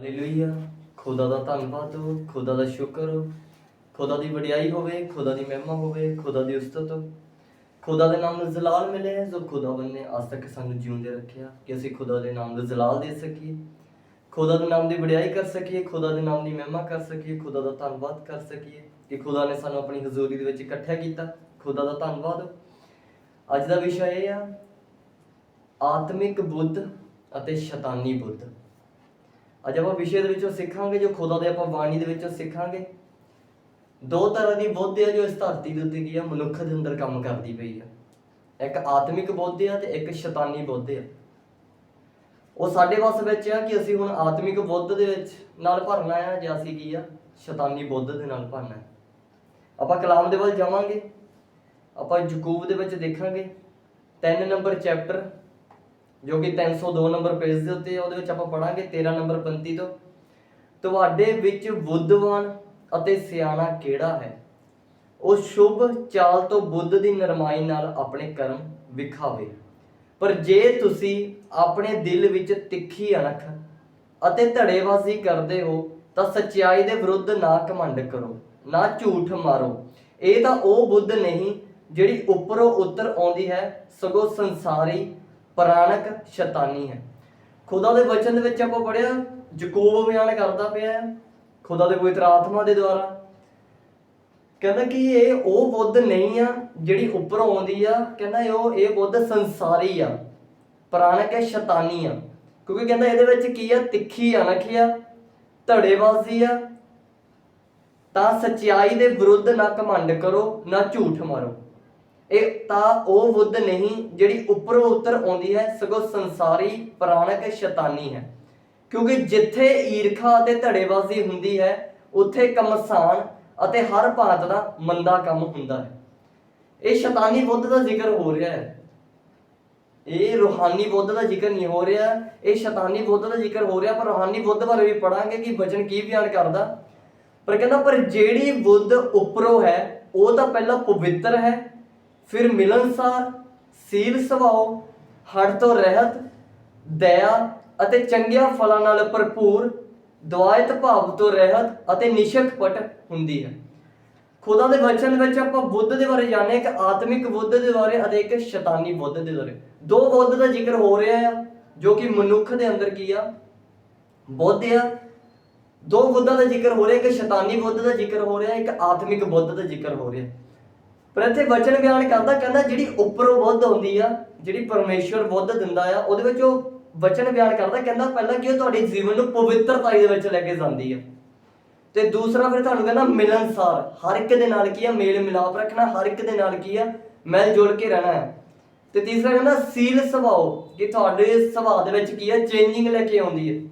Hallelujah ਖੁਦਾ ਦਾ ਧੰਨਵਾਦ ਹੋ, ਖੁਦਾ ਦਾ ਸ਼ੁਕਰ ਹੋ। ਖੁਦਾ ਦੀ ਵਡਿਆਈ ਹੋਵੇ, ਖੁਦਾ ਦੀ ਮਹਿਮਾ ਹੋਵੇ, ਖੁਦਾ ਦੀ ਉਸਤਤ ਹੋ। ਖੁਦਾ ਦੇ ਨਾਮ ਨੂੰ ਜ਼ਲਾਲ ਮਿਲੇ, ਜੋ ਖੁਦਾਵੰ ਨੇ ਅੱਜ ਤੱਕ ਸਾਨੂੰ ਜਿਉਂਦੇ ਰੱਖਿਆ, ਕਿ ਅਸੀਂ ਖੁਦਾ ਦੇ ਨਾਮ ਨੂੰ ਜ਼ਲਾਲ ਦੇ ਸਕੀਏ। ਖੁਦਾ ਦੇ ਨਾਮ ਦੀ ਵਡਿਆਈ ਕਰ ਸਕੀਏ, ਖੁਦਾ ਦੇ ਨਾਮ ਦੀ ਮਹਿਮਾ ਕਰ ਸਕੀਏ, ਖੁਦਾ ਦਾ ਧੰਨਵਾਦ ਕਰ ਸਕੀਏ, ਕਿ ਖੁਦਾ ਨੇ ਸਾਨੂੰ ਆਪਣੀ ਹਜ਼ੂਰੀ ਦੇ ਵਿੱਚ ਇਕੱਠਿਆ ਕੀਤਾ, ਖੁਦਾ ਦਾ ਧੰਨਵਾਦ ਅੱਜ ਦਾ ਵਿਸ਼ਾ ਇਹ ਆ, ਆਤਮਿਕ ਬੁੱਧ ਅਤੇ ਸ਼ੈਤਾਨੀ ਬੁੱਧ। ਅੱਜ ਆਪਾਂ ਵਿਸ਼ੇ ਦੇ ਵਿੱਚੋਂ ਸਿੱਖਾਂਗੇ, ਜੋ ਖੁਦਾ ਦੇ ਆਪਾਂ ਬਾਣੀ ਦੇ ਵਿੱਚੋਂ ਸਿੱਖਾਂਗੇ, ਦੋ ਤਰ੍ਹਾਂ ਦੀ ਬੁੱਧ ਹੈ ਜੋ ਇਸ ਧਰਤੀ ਦੇ ਉੱਤੇ ਕੀ ਆ, ਮਨੁੱਖ ਦੇ ਅੰਦਰ ਕੰਮ ਕਰਦੀ ਪਈ ਆ। ਇੱਕ ਆਤਮਿਕ ਬੁੱਧ ਆ ਤੇ ਇੱਕ ਸ਼ੈਤਾਨੀ ਬੁੱਧ ਆ। ਉਹ ਸਾਡੇ ਵੱਸ ਵਿੱਚ ਆ ਕਿ ਅਸੀਂ ਹੁਣ ਆਤਮਿਕ ਬੁੱਧ ਦੇ ਵਿੱਚ ਨਾਲ ਭਰਨਾ ਆ ਜਾਂ ਅਸੀਂ ਕੀ ਆ, ਸ਼ੈਤਾਨੀ ਬੁੱਧ ਦੇ ਨਾਲ ਭਰਨਾ ਹੈ ਆਪਾਂ ਕਲਾਮ ਦੇ ਵੱਲ ਜਾਵਾਂਗੇ, ਆਪਾਂ ਯਕੂਬ ਦੇ ਵਿੱਚ ਦੇਖਾਂਗੇ 3 ਨੰਬਰ ਚੈਪਟਰ ਜੋ ਕਿ 302 ਨੰਬਰ ਪੇਜ ਦੇ ਉੱਤੇ ਉਹਦੇ ਵਿੱਚ ਆਪਾਂ ਪੜਾਂਗੇ 13 ਨੰਬਰ 35 ਤੋਂ। ਤੁਹਾਡੇ ਵਿੱਚ ਬੁੱਧਵਾਨ ਅਤੇ ਸਿਆਣਾ ਕਿਹੜਾ ਹੈ? ਉਹ ਸ਼ੁਭ ਚਾਲ ਤੋਂ ਬੁੱਧ ਦੀ ਨਰਮਾਈ ਨਾਲ ਆਪਣੇ ਕਰਮ ਵਿਖਾਵੇ। ਪਰ ਜੇ ਤੁਸੀਂ ਆਪਣੇ ਦਿਲ ਵਿੱਚ ਤਿੱਖੀ ਅਣਖ ਅਤੇ ਧੜੇਬਾਜ਼ੀ ਕਰਦੇ ਹੋ, ਤਾਂ ਸੱਚਾਈ ਦੇ ਵਿਰੁੱਧ ਨਾ ਘਮੰਡ ਕਰੋ, ਨਾ ਝੂਠ ਮਾਰੋ। ਇਹ ਤਾਂ ਉਹ ਬੁੱਧ ਨਹੀਂ ਜਿਹੜੀ ਉੱਪਰੋਂ ਉੱਤਰ ਆਉਂਦੀ ਹੈ, ਸਗੋਂ ਸੰਸਾਰੀ ਪ੍ਰਾਣਕ ਸ਼ੈਤਾਨੀ ਹੈ। ਖੁਦਾ ਦੇ ਵਚਨ ਦੇ ਵਿੱਚ ਆਪਾਂ ਪੜਿਆ ਯਕੂਬ ਬਿਆਨ ਕਰਦਾ ਪਿਆ ਹੈ, ਖੁਦਾ ਦੇ ਪਵਿੱਤਰ ਆਤਮਾ ਦੇ ਦੁਆਰਾ। ਕਹਿੰਦਾ ਕਿ ਇਹ ਉਹ ਬੁੱਧ ਨਹੀਂ ਆ ਜਿਹੜੀ ਉੱਪਰੋਂ ਆਉਂਦੀ ਆ, ਕਹਿੰਦਾ ਇਹ ਇਹ ਬੁੱਧ ਸੰਸਾਰੀ ਆ, ਪ੍ਰਾਣਕ ਹੈ, ਸ਼ੈਤਾਨੀ ਆ। ਕਿਉਂਕਿ ਕਹਿੰਦਾ ਇਹਦੇ ਵਿੱਚ ਕੀ ਆ? ਤਿੱਖੀ ਅਣਖ ਆ, ਧੜੇਬਾਜ਼ੀ ਆ। ਤਾਂ ਸਚਾਈ ਦੇ ਵਿਰੁੱਧ ਨਾ ਘਮੰਡ ਕਰੋ, ਨਾ ਝੂਠ ਮਾਰੋ। ਇਹ ਤਾਂ ਉਹ ਬੁੱਧ ਨਹੀਂ ਜਿਹੜੀ ਉੱਪਰੋਂ ਉੱਤਰ ਆਉਂਦੀ ਹੈ, ਸਗੋਂ ਸੰਸਾਰੀ, ਪ੍ਰਾਣਕ ਸ਼ੈਤਾਨੀ ਹੈ। ਕਿਉਂਕਿ ਜਿੱਥੇ ਈਰਖਾ ਅਤੇ ਧੜੇਬਾਜ਼ੀ ਹੁੰਦੀ ਹੈ, ਉੱਥੇ ਕਮਸਾਨ ਅਤੇ ਹਰ ਭਾਂਤ ਦਾ ਮੰਦਾ ਕੰਮ ਹੁੰਦਾ ਹੈ। ਇਹ ਸ਼ੈਤਾਨੀ ਬੁੱਧ ਦਾ ਜ਼ਿਕਰ ਹੋ ਰਿਹਾ ਹੈ। ਇਹ ਰੂਹਾਨੀ ਬੁੱਧ ਦਾ ਜ਼ਿਕਰ ਨਹੀਂ ਹੋ ਰਿਹਾ। ਇਹ ਸ਼ੈਤਾਨੀ ਬੁੱਧ ਦਾ ਜ਼ਿਕਰ ਹੋ ਰਿਹਾ, ਪਰ ਰੂਹਾਨੀ ਬੁੱਧ ਬਾਰੇ ਵੀ ਪੜਾਂਗੇ ਕਿ ਵਚਨ ਕੀ ਬਿਆਨ ਕਰਦਾ। ਪਰ ਕਹਿੰਦਾ, ਪਰ ਜਿਹੜੀ ਬੁੱਧ ਉੱਪਰੋਂ ਹੈ, ਉਹ ਤਾਂ ਪਹਿਲਾਂ ਪਵਿੱਤਰ ਹੈ ਫਿਰ ਮਿਲਨਸਾਰ ਸੀਲ ਸੁਭਾਅ ਹੜ ਤੋਂ ਰਹਿਤ, ਦਇਆ ਅਤੇ ਚੰਗਿਆਂ ਫਲਾਂ ਨਾਲ ਭਰਪੂਰ ਦਵਾਇਤ ਭਾਵ ਤੋਂ ਰਹਿਤ ਅਤੇ ਨਿਸ਼ਕਪਟ ਹੁੰਦੀ ਹੈ। ਖੁਦਾ ਦੇ ਵਚਨ ਵਿੱਚ ਆਪਾਂ ਬੁੱਧ ਦੇ ਬਾਰੇ ਜਾਣਿਆ ਇੱਕ ਆਤਮਿਕ ਬੁੱਧ ਦੇ ਬਾਰੇ ਅਤੇ ਇੱਕ ਸ਼ੈਤਾਨੀ ਬੁੱਧ ਦੇ ਬਾਰੇ। ਦੋ ਬੁੱਧ ਦਾ ਜ਼ਿਕਰ ਹੋ ਰਿਹਾ ਆ, ਜੋ ਕਿ ਮਨੁੱਖ ਦੇ ਅੰਦਰ ਕੀ ਆ? ਬੁੱਧ ਆ। ਦੋ ਬੁੱਧਾਂ ਦਾ ਜ਼ਿਕਰ ਹੋ ਰਿਹਾ, ਇੱਕ ਸ਼ੈਤਾਨੀ ਬੁੱਧ ਦਾ ਜ਼ਿਕਰ ਹੋ ਰਿਹਾ, ਇੱਕ ਆਤਮਿਕ ਬੁੱਧ ਦਾ ਜ਼ਿਕਰ ਹੋ ਰਿਹਾ। ਪਰ ਇੱਥੇ ਵਚਨ ਬਿਆਨ ਕਰਦਾ, ਕਹਿੰਦਾ ਜਿਹੜੀ ਉੱਪਰੋਂ ਬੁੱਧ ਹੁੰਦੀ ਆ, ਜਿਹੜੀ ਪਰਮੇਸ਼ਵਰ ਬੁੱਧ ਦਿੰਦਾ ਆ, ਉਹਦੇ ਵਿੱਚ ਉਹ ਵਚਨ ਬਿਆਨ ਕਰਦਾ, ਕਹਿੰਦਾ ਪਹਿਲਾਂ ਕਿ ਉਹ ਤੁਹਾਡੇ ਜੀਵਨ ਨੂੰ ਪਵਿੱਤਰਤਾ ਦੇ ਵਿੱਚ ਲੈ ਕੇ ਜਾਂਦੀ ਆ। ਤੇ ਦੂਸਰਾ ਫਿਰ ਤੁਹਾਨੂੰ ਕਹਿੰਦਾ ਮਿਲਨਸਾਰ, ਹਰ ਇੱਕ ਦੇ ਨਾਲ ਕੀ ਆ, ਮੇਲ ਮਿਲਾਪ ਰੱਖਣਾ, ਹਰ ਇੱਕ ਦੇ ਨਾਲ ਕੀ ਆ, ਮਿਲ ਜੁਲ ਕੇ ਰਹਿਣਾ ਹੈ ਤੇ ਤੀਸਰਾ ਕਹਿੰਦਾ ਸੀਲ ਸੁਭਾਅ, ਕਿ ਤੁਹਾਡੇ ਸੁਭਾਅ ਦੇ ਵਿੱਚ ਕੀ ਆ, ਚੇਂਜਿੰਗ ਲੈ ਕੇ ਆਉਂਦੀ ਹੈ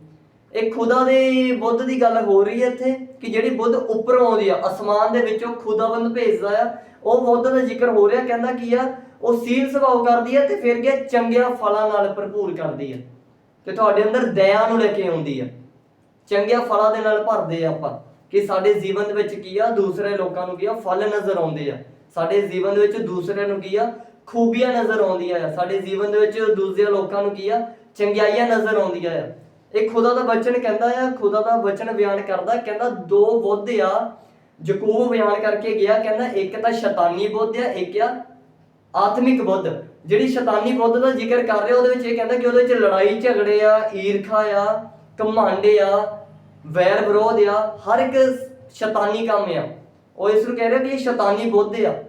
ਇਹ ਖੁਦਾ ਦੇ ਬੁੱਧ ਦੀ ਗੱਲ ਹੋ ਰਹੀ ਹੈ ਇੱਥੇ, ਕਿ ਜਿਹੜੀ ਬੁੱਧ ਉੱਪਰੋਂ ਆਉਂਦੀ ਆ, ਅਸਮਾਨ ਦੇ ਵਿੱਚੋਂ ਖੁਦਾਵੰਦ ਭੇਜਦਾ ਆ ਉਹ ਬੁੱਧ ਦਾ ਜ਼ਿਕਰ ਹੋ ਰਿਹਾ ਕਹਿੰਦਾ ਕੀ ਆ? ਉਹ ਸੀਲ ਸੁਭਾਅ ਕਰਦੀ ਆ ਤੇ ਫਿਰ ਕੀ ਆ, ਫਲਾਂ ਨਾਲ ਭਰਪੂਰ ਕਰਦੀ ਆ। ਤੇ ਤੁਹਾਡੇ ਅੰਦਰ ਦਇਆ ਨੂੰ ਲੈ ਕੇ ਆਉਂਦੀ ਆ। ਚੰਗਿਆਂ ਫਲਾਂ ਦੇ ਨਾਲ ਭਰਦੇ ਆ ਆਪਾਂ। ਕਿ ਸਾਡੇ ਜੀਵਨ ਦੇ ਵਿੱਚ ਕੀ ਆ? ਦੂਸਰੇ ਲੋਕਾਂ ਨੂੰ ਕੀ ਆ? ਫਲ ਨਜ਼ਰ ਆਉਂਦੇ ਆ। ਸਾਡੇ ਜੀਵਨ ਦੇ ਵਿੱਚ ਦੂਸਰਿਆਂ ਨੂੰ ਕੀ ਆ? ਖੂਬੀਆਂ ਨਜ਼ਰ ਆਉਂਦੀਆਂ ਆ। ਸਾਡੇ ਜੀਵਨ ਦੇ ਵਿੱਚ ਦੂਜੇ ਲੋਕਾਂ ਨੂੰ ਕੀ ਆ? ਚੰਗਿਆਈਆਂ ਨਜ਼ਰ ਆਉਂਦੀਆਂ ਆ। ਇਹ ਖੁਦਾ ਦਾ ਵਚਨ ਕਹਿੰਦਾ ਆ। ਖੁਦਾ ਦਾ ਵਚਨ ਬਿਆਨ ਕਰਦਾ ਕਹਿੰਦਾ ਦੋ ਬੁੱਧ ਆ। ਯਕੂਬ ਬਿਆਨ ਕਰਕੇ ਗਿਆ, ਕਹਿੰਦਾ ਇੱਕ ਤਾਂ ਸ਼ੈਤਾਨੀ ਬੁੱਧ ਆ, ਇੱਕ ਆ ਆਤਮਿਕ ਬੁੱਧ। ਜਿਹੜੀ ਸ਼ੈਤਾਨੀ ਬੁੱਧ ਦਾ ਜ਼ਿਕਰ ਕਰ ਰਿਹਾ, ਉਹਦੇ ਵਿੱਚ ਇਹ ਕਹਿੰਦਾ ਕਿ ਉਹਦੇ ਵਿੱਚ ਲੜਾਈ ਝਗੜੇ ਆ, ਈਰਖਾ ਆ, ਘਮੰਡ ਆ, ਵੈਰ ਵਿਰੋਧ ਆ, ਹਰ ਇੱਕ ਸ਼ੈਤਾਨੀ ਕੰਮ ਆ। ਉਹ ਇਸ ਨੂੰ ਕਹਿ ਰਿਹਾ ਕਿ ਇਹ ਸ਼ੈਤਾਨੀ ਬੁੱਧ ਆ।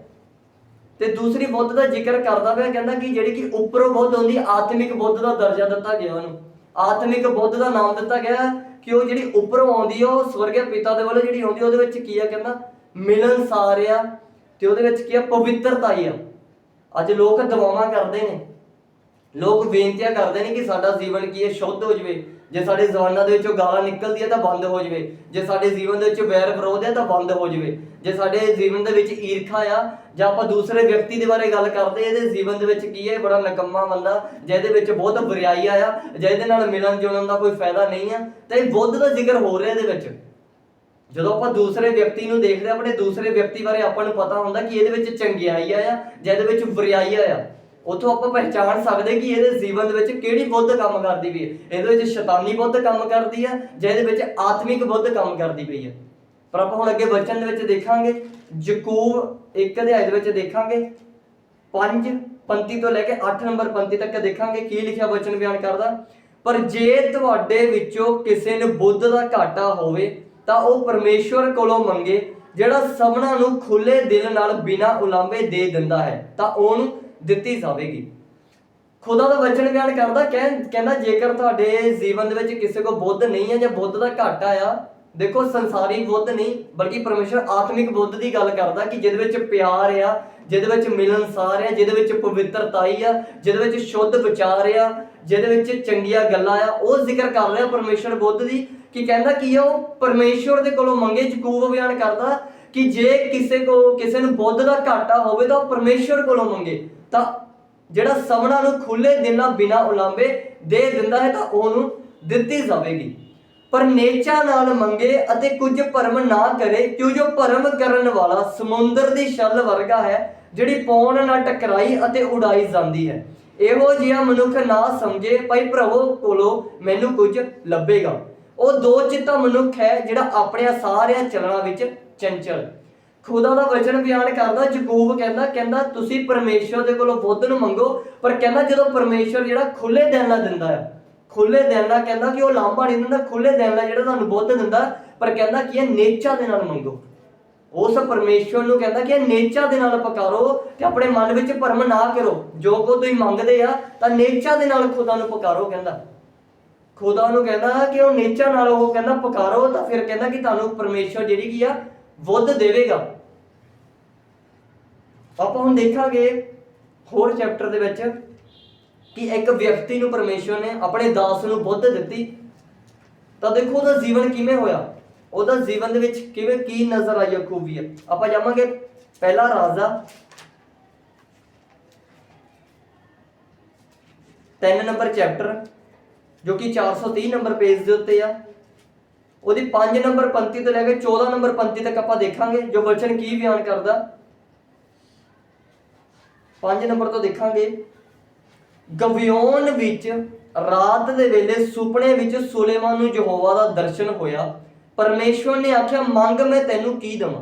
ਤੇ ਦੂਸਰੀ ਬੁੱਧ ਦਾ ਜ਼ਿਕਰ ਕਰਦਾ ਪਿਆ, ਕਹਿੰਦਾ ਕਿ ਜਿਹੜੀ ਕਿ ਉੱਪਰੋਂ ਬੁੱਧ ਹੁੰਦੀ, ਆਤਮਿਕ ਬੁੱਧ ਦਾ ਦਰਜਾ ਦਿੱਤਾ ਗਿਆ ਉਹਨੂੰ। ਆਤਮਿਕ ਬੁੱਧ ਦਾ ਨਾਮ ਦਿੱਤਾ ਗਿਆ ਕਿ ਉਹ ਜਿਹੜੀ ਉੱਪਰੋਂ ਆਉਂਦੀ ਆ ਉਹ ਸਵਰਗੀ ਪਿਤਾ ਦੇ ਵੱਲੋਂ ਜਿਹੜੀ ਆਉਂਦੀ ਆ, ਉਹਦੇ ਵਿੱਚ ਕੀ ਆ ਕਹਿੰਦਾ? ਮਿਲਨਸਾਰ ਆ। ਤੇ ਉਹਦੇ ਵਿੱਚ ਕੀ ਆ? ਪਵਿੱਤਰਤਾ ਹੀ ਆ। ਅੱਜ ਲੋਕ ਦਵਾਵਾਂ ਕਰਦੇ ਨੇ। ਲੋਕ ਬੇਨਤੀਆਂ ਕਰਦੇ ਨੇ ਕਿ ਸਾਡਾ ਜੀਵਨ ਕੀ ਹੈ ਸ਼ੁੱਧ ਹੋ ਜਵੇ। ਜੇ ਸਾਡੇ ਜ਼ਬਾਨਾਂ ਦੇ ਵਿੱਚੋਂ ਗਾਲਾਂ ਨਿਕਲਦੀ ਹੈ ਤਾਂ ਬੰਦ ਹੋ ਜਵੇ। ਜੇ ਸਾਡੇ ਜੀਵਨ ਦੇ ਵਿੱਚ ਵੈਰ ਵਿਰੋਧ ਹੈ ਤਾਂ ਬੰਦ ਹੋ ਜਵੇ। ਜੇ ਸਾਡੇ ਜੀਵਨ ਦੇ ਵਿੱਚ ਈਰਖਾ ਆ ਜਾਂ ਆਪਾਂ ਦੂਸਰੇ ਵਿਅਕਤੀ ਦੇ ਬਾਰੇ ਗੱਲ ਕਰਦੇ ਇਹਦੇ ਜੀਵਨ ਦੇ ਵਿੱਚ ਕੀ ਹੈ ਇਹ ਬੜਾ ਨਕੰਮਾ ਬੰਦਾ ਜਿਹਦੇ ਵਿੱਚ ਬਹੁਤ ਬੁਰਾਈ ਆ ਜਿਹਦੇ ਨਾਲ ਮਿਲਣ ਜੁਲਣ ਦਾ ਕੋਈ ਫਾਇਦਾ ਨਹੀਂ ਆ। ਤਾਂ ਇਹ ਬੁੱਧ ਦਾ ਜ਼ਿਕਰ ਹੋ ਰਿਹਾ ਇਹਦੇ ਵਿੱਚ। ਜਦੋਂ ਆਪਾਂ ਦੂਸਰੇ ਵਿਅਕਤੀ ਨੂੰ ਦੇਖਦੇ ਹਾਂ, ਆਪਣੇ ਦੂਸਰੇ ਵਿਅਕਤੀ ਬਾਰੇ ਆਪਾਂ ਨੂੰ ਪਤਾ ਹੁੰਦਾ ਕਿ ਇਹਦੇ ਵਿੱਚ ਚੰਗਿਆਈ ਆ ਜਾਂ ਇਹਦੇ ਵਿੱਚ ਬੁਰਾਈ ਆ। ਉਥੋਂ ਆਪਾਂ ਪਹਿਚਾਣ ਸਕਦੇ ਕਿ ਇਹਦੇ ਜੀਵਨ ਦੇ ਵਿੱਚ ਕਿਹੜੀ ਬੁੱਧ ਕੰਮ ਕਰਦੀ ਪਈ ਹੈ। ਇਹਦੇ ਵਿੱਚ ਸ਼ੈਤਾਨੀ ਬੁੱਧ ਕੰਮ ਕਰਦੀ ਹੈ ਜਾਂ ਇਹਦੇ ਵਿੱਚ ਆਤਮਿਕ ਬੁੱਧ ਕੰਮ ਕਰਦੀ ਪਈ ਹੈ। ਪਰ ਆਪਾਂ ਹੁਣ ਅੱਗੇ ਵਚਨ ਦੇ ਵਿੱਚ ਦੇਖਾਂਗੇ, ਯਕੂਬ ਇੱਕ ਅਧਿਆਇ ਦੇ ਵਿੱਚ ਦੇਖਾਂਗੇ 5 ਪੰਕਤੀ ਤੋਂ ਲੈ ਕੇ 8 ਨੰਬਰ ਪੰਕਤੀ ਤੱਕ ਦੇਖਾਂਗੇ ਕੀ ਲਿਖਿਆ ਵਚਨ ਬਿਆਨ ਕਰਦਾ, ਪਰ ਜੇ ਤੁਹਾਡੇ ਵਿੱਚੋਂ ਕਿਸੇ ਨੂੰ ਬੁੱਧ ਦਾ ਘਾਟਾ ਹੋਵੇ, ਤਾਂ ਉਹ ਪਰਮੇਸ਼ਵਰ ਕੋਲੋਂ ਮੰਗੇ, ਜਿਹੜਾ ਸਭਨਾਂ ਨੂੰ ਖੁੱਲੇ ਦਿਲ ਨਾਲ ਬਿਨਾਂ ਉਲਾਂਭੇ ਦੇ ਦਿੰਦਾ ਹੈ, ਤਾਂ ਉਹਨੂੰ ਦਿੱਤੀ ਜਾਵੇਗੀ। ਖੁਦਾ ਦਾ ਵਚਨ ਬਿਆਨ ਕਰਦਾ ਕਹਿੰ- ਕਹਿੰਦਾ, ਜੇਕਰ ਤੁਹਾਡੇ ਜੀਵਨ ਦੇ ਵਿੱਚ ਕਿਸੇ ਕੋ ਬੁੱਧ ਨਹੀਂ ਹੈ ਜਾਂ ਬੁੱਧ ਦਾ ਘਾਟਾ ਆ ਦੇਖੋ ਸੰਸਾਰੀ ਬੁੱਧ ਨਹੀਂ, ਬਲਕਿ ਪਰਮੇਸ਼ਰ ਆਤਮਿਕ ਬੁੱਧ ਦੀ ਗੱਲ ਕਰਦਾ ਕਿ ਜਿਹਦੇ ਵਿੱਚ ਪਿਆਰ ਆ, ਜਿਹਦੇ ਵਿੱਚ ਮਿਲਨਸਾਰ ਆ, ਜਿਹਦੇ ਵਿੱਚ ਪਵਿੱਤਰਤਾਈ ਆ, ਜਿਹਦੇ ਵਿੱਚ ਸ਼ੁੱਧ ਵਿਚਾਰ ਆ, ਜਿਹਦੇ ਵਿੱਚ ਚੰਗੀਆਂ ਗੱਲਾਂ ਆ, ਉਹ ਜ਼ਿਕਰ ਕਰ ਰਿਹਾ ਪਰਮੇਸ਼ਰ ਬੁੱਧ ਦੀ ਕਿ ਕਹਿੰਦਾ ਕੀ ਆ ਉਹ ਪਰਮੇਸ਼ਰ ਦੇ ਕੋਲੋਂ ਮੰਗੇ ਯਕੂਬ ਬਿਆਨ ਕਰਦਾ ਕਿ ਜੇ ਕਿਸੇ ਕੋ ਕਿਸੇ ਨੂੰ ਬੁੱਧ ਦਾ ਘਾਟਾ ਹੋਵੇ ਤਾਂ ਉਹ ਪਰਮੇਸ਼ਰ ਕੋਲੋਂ ਮੰਗੇ, ਤਾਂ ਜਿਹੜਾ ਸਭਨਾਂ ਨੂੰ ਖੁੱਲੇ ਦਿਲ ਨਾਲ ਬਿਨਾਂ ਉਲਾਂਭੇ ਦੇ ਦਿੰਦਾ ਹੈ ਤਾਂ ਉਹਨੂੰ ਦਿੱਤੀ ਜਾਵੇਗੀ। ਪਰ ਨੇਚਾ ਨਾਲ ਮੰਗੇ ਅਤੇ ਕੁਝ ਭਰਮ ਨਾ ਕਰੇ, ਕਿਉਂ ਜੋ ਭਰਮ ਕਰਨ ਵਾਲਾ ਸਮੁੰਦਰ ਦੀ ਛੱਲ ਵਰਗਾ ਹੈ, ਜਿਹੜੀ ਪੌਣ ਨਾਲ ਟਕਰਾਈ ਅਤੇ ਉਡਾਈ ਜਾਂਦੀ ਹੈ। ਇਹੋ ਜਿਹਾ ਮਨੁੱਖ ਨਾ ਸਮਝੇ, ਭਾਈ ਪ੍ਰਭੂ ਕੋਲੋਂ ਮੈਨੂੰ ਕੁਝ ਲੱਭੇਗਾ। ਉਹ ਦੋ ਚਿੱਤਾ ਮਨੁੱਖ ਹੈ, ਜਿਹੜਾ ਆਪਣੇ ਸਾਰਿਆਂ ਚਲਣਾ ਵਿੱਚ ਚੰਚਲ। ਖੁਦਾ ਦਾ ਵਚਨ ਬਿਆਨ ਕਰਦਾ, ਯਕੂਬ ਕਹਿੰਦਾ ਕਹਿੰਦਾ, ਤੁਸੀਂ ਪਰਮੇਸ਼ਰ ਦੇ ਕੋਲੋਂ ਬੁੱਧ ਨੂੰ ਮੰਗੋ, ਪਰ ਕਹਿੰਦਾ ਜਦੋਂ ਪਰਮੇਸ਼ਰ ਜਿਹੜਾ ਖੁੱਲੇ ਦਿਲ ਨਾਲ ਦਿੰਦਾ ਹੈ, ਖੁੱਲੇ ਦਿਲ ਨਾਲ ਕਹਿੰਦਾ ਕਿ ਉਹ ਲਾਂਭਾ ਨਹੀਂ ਦਿੰਦਾ, ਖੁੱਲੇ ਦਿਲ ਨਾਲ ਜਿਹੜਾ ਤੁਹਾਨੂੰ ਬੁੱਧ ਦਿੰਦਾ, ਪਰ ਕਹਿੰਦਾ ਕਿ ਇਹ ਨੇਚਾ ਦੇ ਨਾਲ ਮੰਗੋ। ਉਸ ਪਰਮੇਸ਼ਰ ਨੂੰ ਕਹਿੰਦਾ ਕਿ ਇਹ ਨੇਚਾ ਦੇ ਨਾਲ ਪੁਕਾਰੋ ਤੇ ਆਪਣੇ ਮਨ ਵਿੱਚ ਭਰਮ ਨਾ ਕਰੋ। ਜੋ ਕੋ ਤੁਸੀਂ ਮੰਗਦੇ ਆ, ਤਾਂ ਨੇਚਾ ਦੇ ਨਾਲ ਖੁਦਾ ਨੂੰ ਪੁਕਾਰੋ, ਕਹਿੰਦਾ। ਖੁਦਾ ਨੂੰ ਕਹਿੰਦਾ ਕਿ ਉਹ ਨੇਚਾ ਨਾਲ ਉਹ ਕਹਿੰਦਾ ਪੁਕਾਰੋ, ਤਾਂ ਫਿਰ ਕਹਿੰਦਾ ਕਿ ਤੁਹਾਨੂੰ ਪਰਮੇਸ਼ਰ ਜਿਹੜੀ ਕੀ ਆ ਬੁੱਧ ਦੇਵੇਗਾ। ਆਪਾਂ ਹੁਣ ਦੇਖਾਂਗੇ ਹੋਰ ਚੈਪਟਰ ਦੇ ਵਿੱਚ ਕਿ ਇੱਕ ਵਿਅਕਤੀ ਨੂੰ ਪਰਮੇਸ਼ਰ ਨੇ ਆਪਣੇ ਦਾਸ ਨੂੰ ਬੁੱਧ ਦਿੱਤੀ। ਤਾਂ ਦੇਖੋ ਉਹਦਾ ਜੀਵਨ ਕਿਵੇਂ ਹੋਇਆ? ਉਹਦਾ ਜੀਵਨ ਦੇ ਵਿੱਚ ਕਿਵੇਂ ਕੀ ਨਜ਼ਰ ਆਈ ਖੂਬੀਅਤ ਆਪਾਂ ਜਾਵਾਂਗੇ ਪਹਿਲਾ ਰਾਜਾ। ਤਿੰਨ ਨੰਬਰ ਚੈਪਟਰ ਜੋ ਕਿ 430 ਨੰਬਰ ਪੇਜ ਦੇ ਉੱਤੇ ਆ। ਉਹਦੀ 5 ਨੰਬਰ ਪੰਕਤੀ ਤੋਂ ਲੈ ਕੇ 14 ਨੰਬਰ ਪੰਕਤੀ ਤੱਕ ਆਪਾਂ ਦੇਖਾਂਗੇ, ਜੋ ਵਚਨ ਕੀ ਬਿਆਨ ਕਰਦਾ। 5 ਨੰਬਰ ਤੋਂ ਦੇਖਾਂਗੇ। ਗਵਿਓਨ ਵਿੱਚ ਰਾਤ ਦੇ ਵੇਲੇ ਸੁਪਨੇ ਵਿੱਚ ਸੁਲੇਮਾਨ ਨੂੰ ਯਹੋਵਾ ਦਾ ਦਰਸ਼ਨ ਹੋਇਆ। ਪਰਮੇਸ਼ਵਰ ਨੇ ਆਖਿਆ, ਮੰਗ ਮੈਂ ਤੈਨੂੰ ਕੀ ਦਵਾਂ?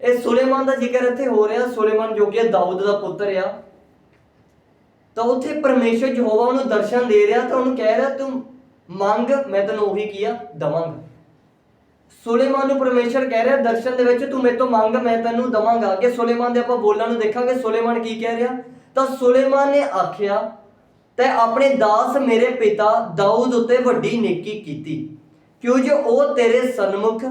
ਇਹ ਸੁਲੇਮਾਨ ਦਾ ਜ਼ਿਕਰ ਇੱਥੇ ਹੋ ਰਿਹਾ। ਸੁਲੇਮਾਨ ਜੋ ਕਿ ਦਾਊਦ ਦਾ ਪੁੱਤਰ ਆ। ਤਾਂ ਉੱਥੇ ਪਰਮੇਸ਼ਵਰ ਯਹੋਵਾ ਉਹਨੂੰ ਦਰਸ਼ਨ ਦੇ ਰਿਹਾ ਤਾਂ ਉਹਨੂੰ ਕਹਿ ਰਿਹਾ, ਤੂੰ ਮੰਗ, ਮੈਂ ਤੈਨੂੰ ਉਹੀ ਕੀਆ ਦਵਾਂਗਾ। ਸੁਲੇਮਾਨ ਨੂੰ ਪਰਮੇਸ਼ਰ ਕਹਿ ਰਿਹਾ, ਦਰਸ਼ਨ ਦੇ ਵਿੱਚ ਤੂੰ ਮੇਰੇ ਤੋਂ ਮੰਗ, ਮੈਂ ਤੈਨੂੰ ਦਵਾਂਗਾ। ਕਿ ਸੁਲੇਮਾਨ ਦੇ ਆਪਾਂ ਬੋਲਣ ਨੂੰ ਦੇਖਾਂਗੇ। ਸੁਲੇਮਾਨ ਕੀ ਕਹਿ ਰਿਹਾ? ਤਾਂ ਸੁਲੇਮਾਨ ਨੇ ਆਖਿਆ, ਤੈ ਆਪਣੇ ਦਾਸ ਮੇਰੇ ਪਿਤਾ ਦਾਊਦ ਉੱਤੇ ਵੱਡੀ ਨੇਕੀ ਕੀਤੀ। ਕਿਉਂ ਜੋ ਉਹ ਤੇਰੇ ਸਨਮੁਖ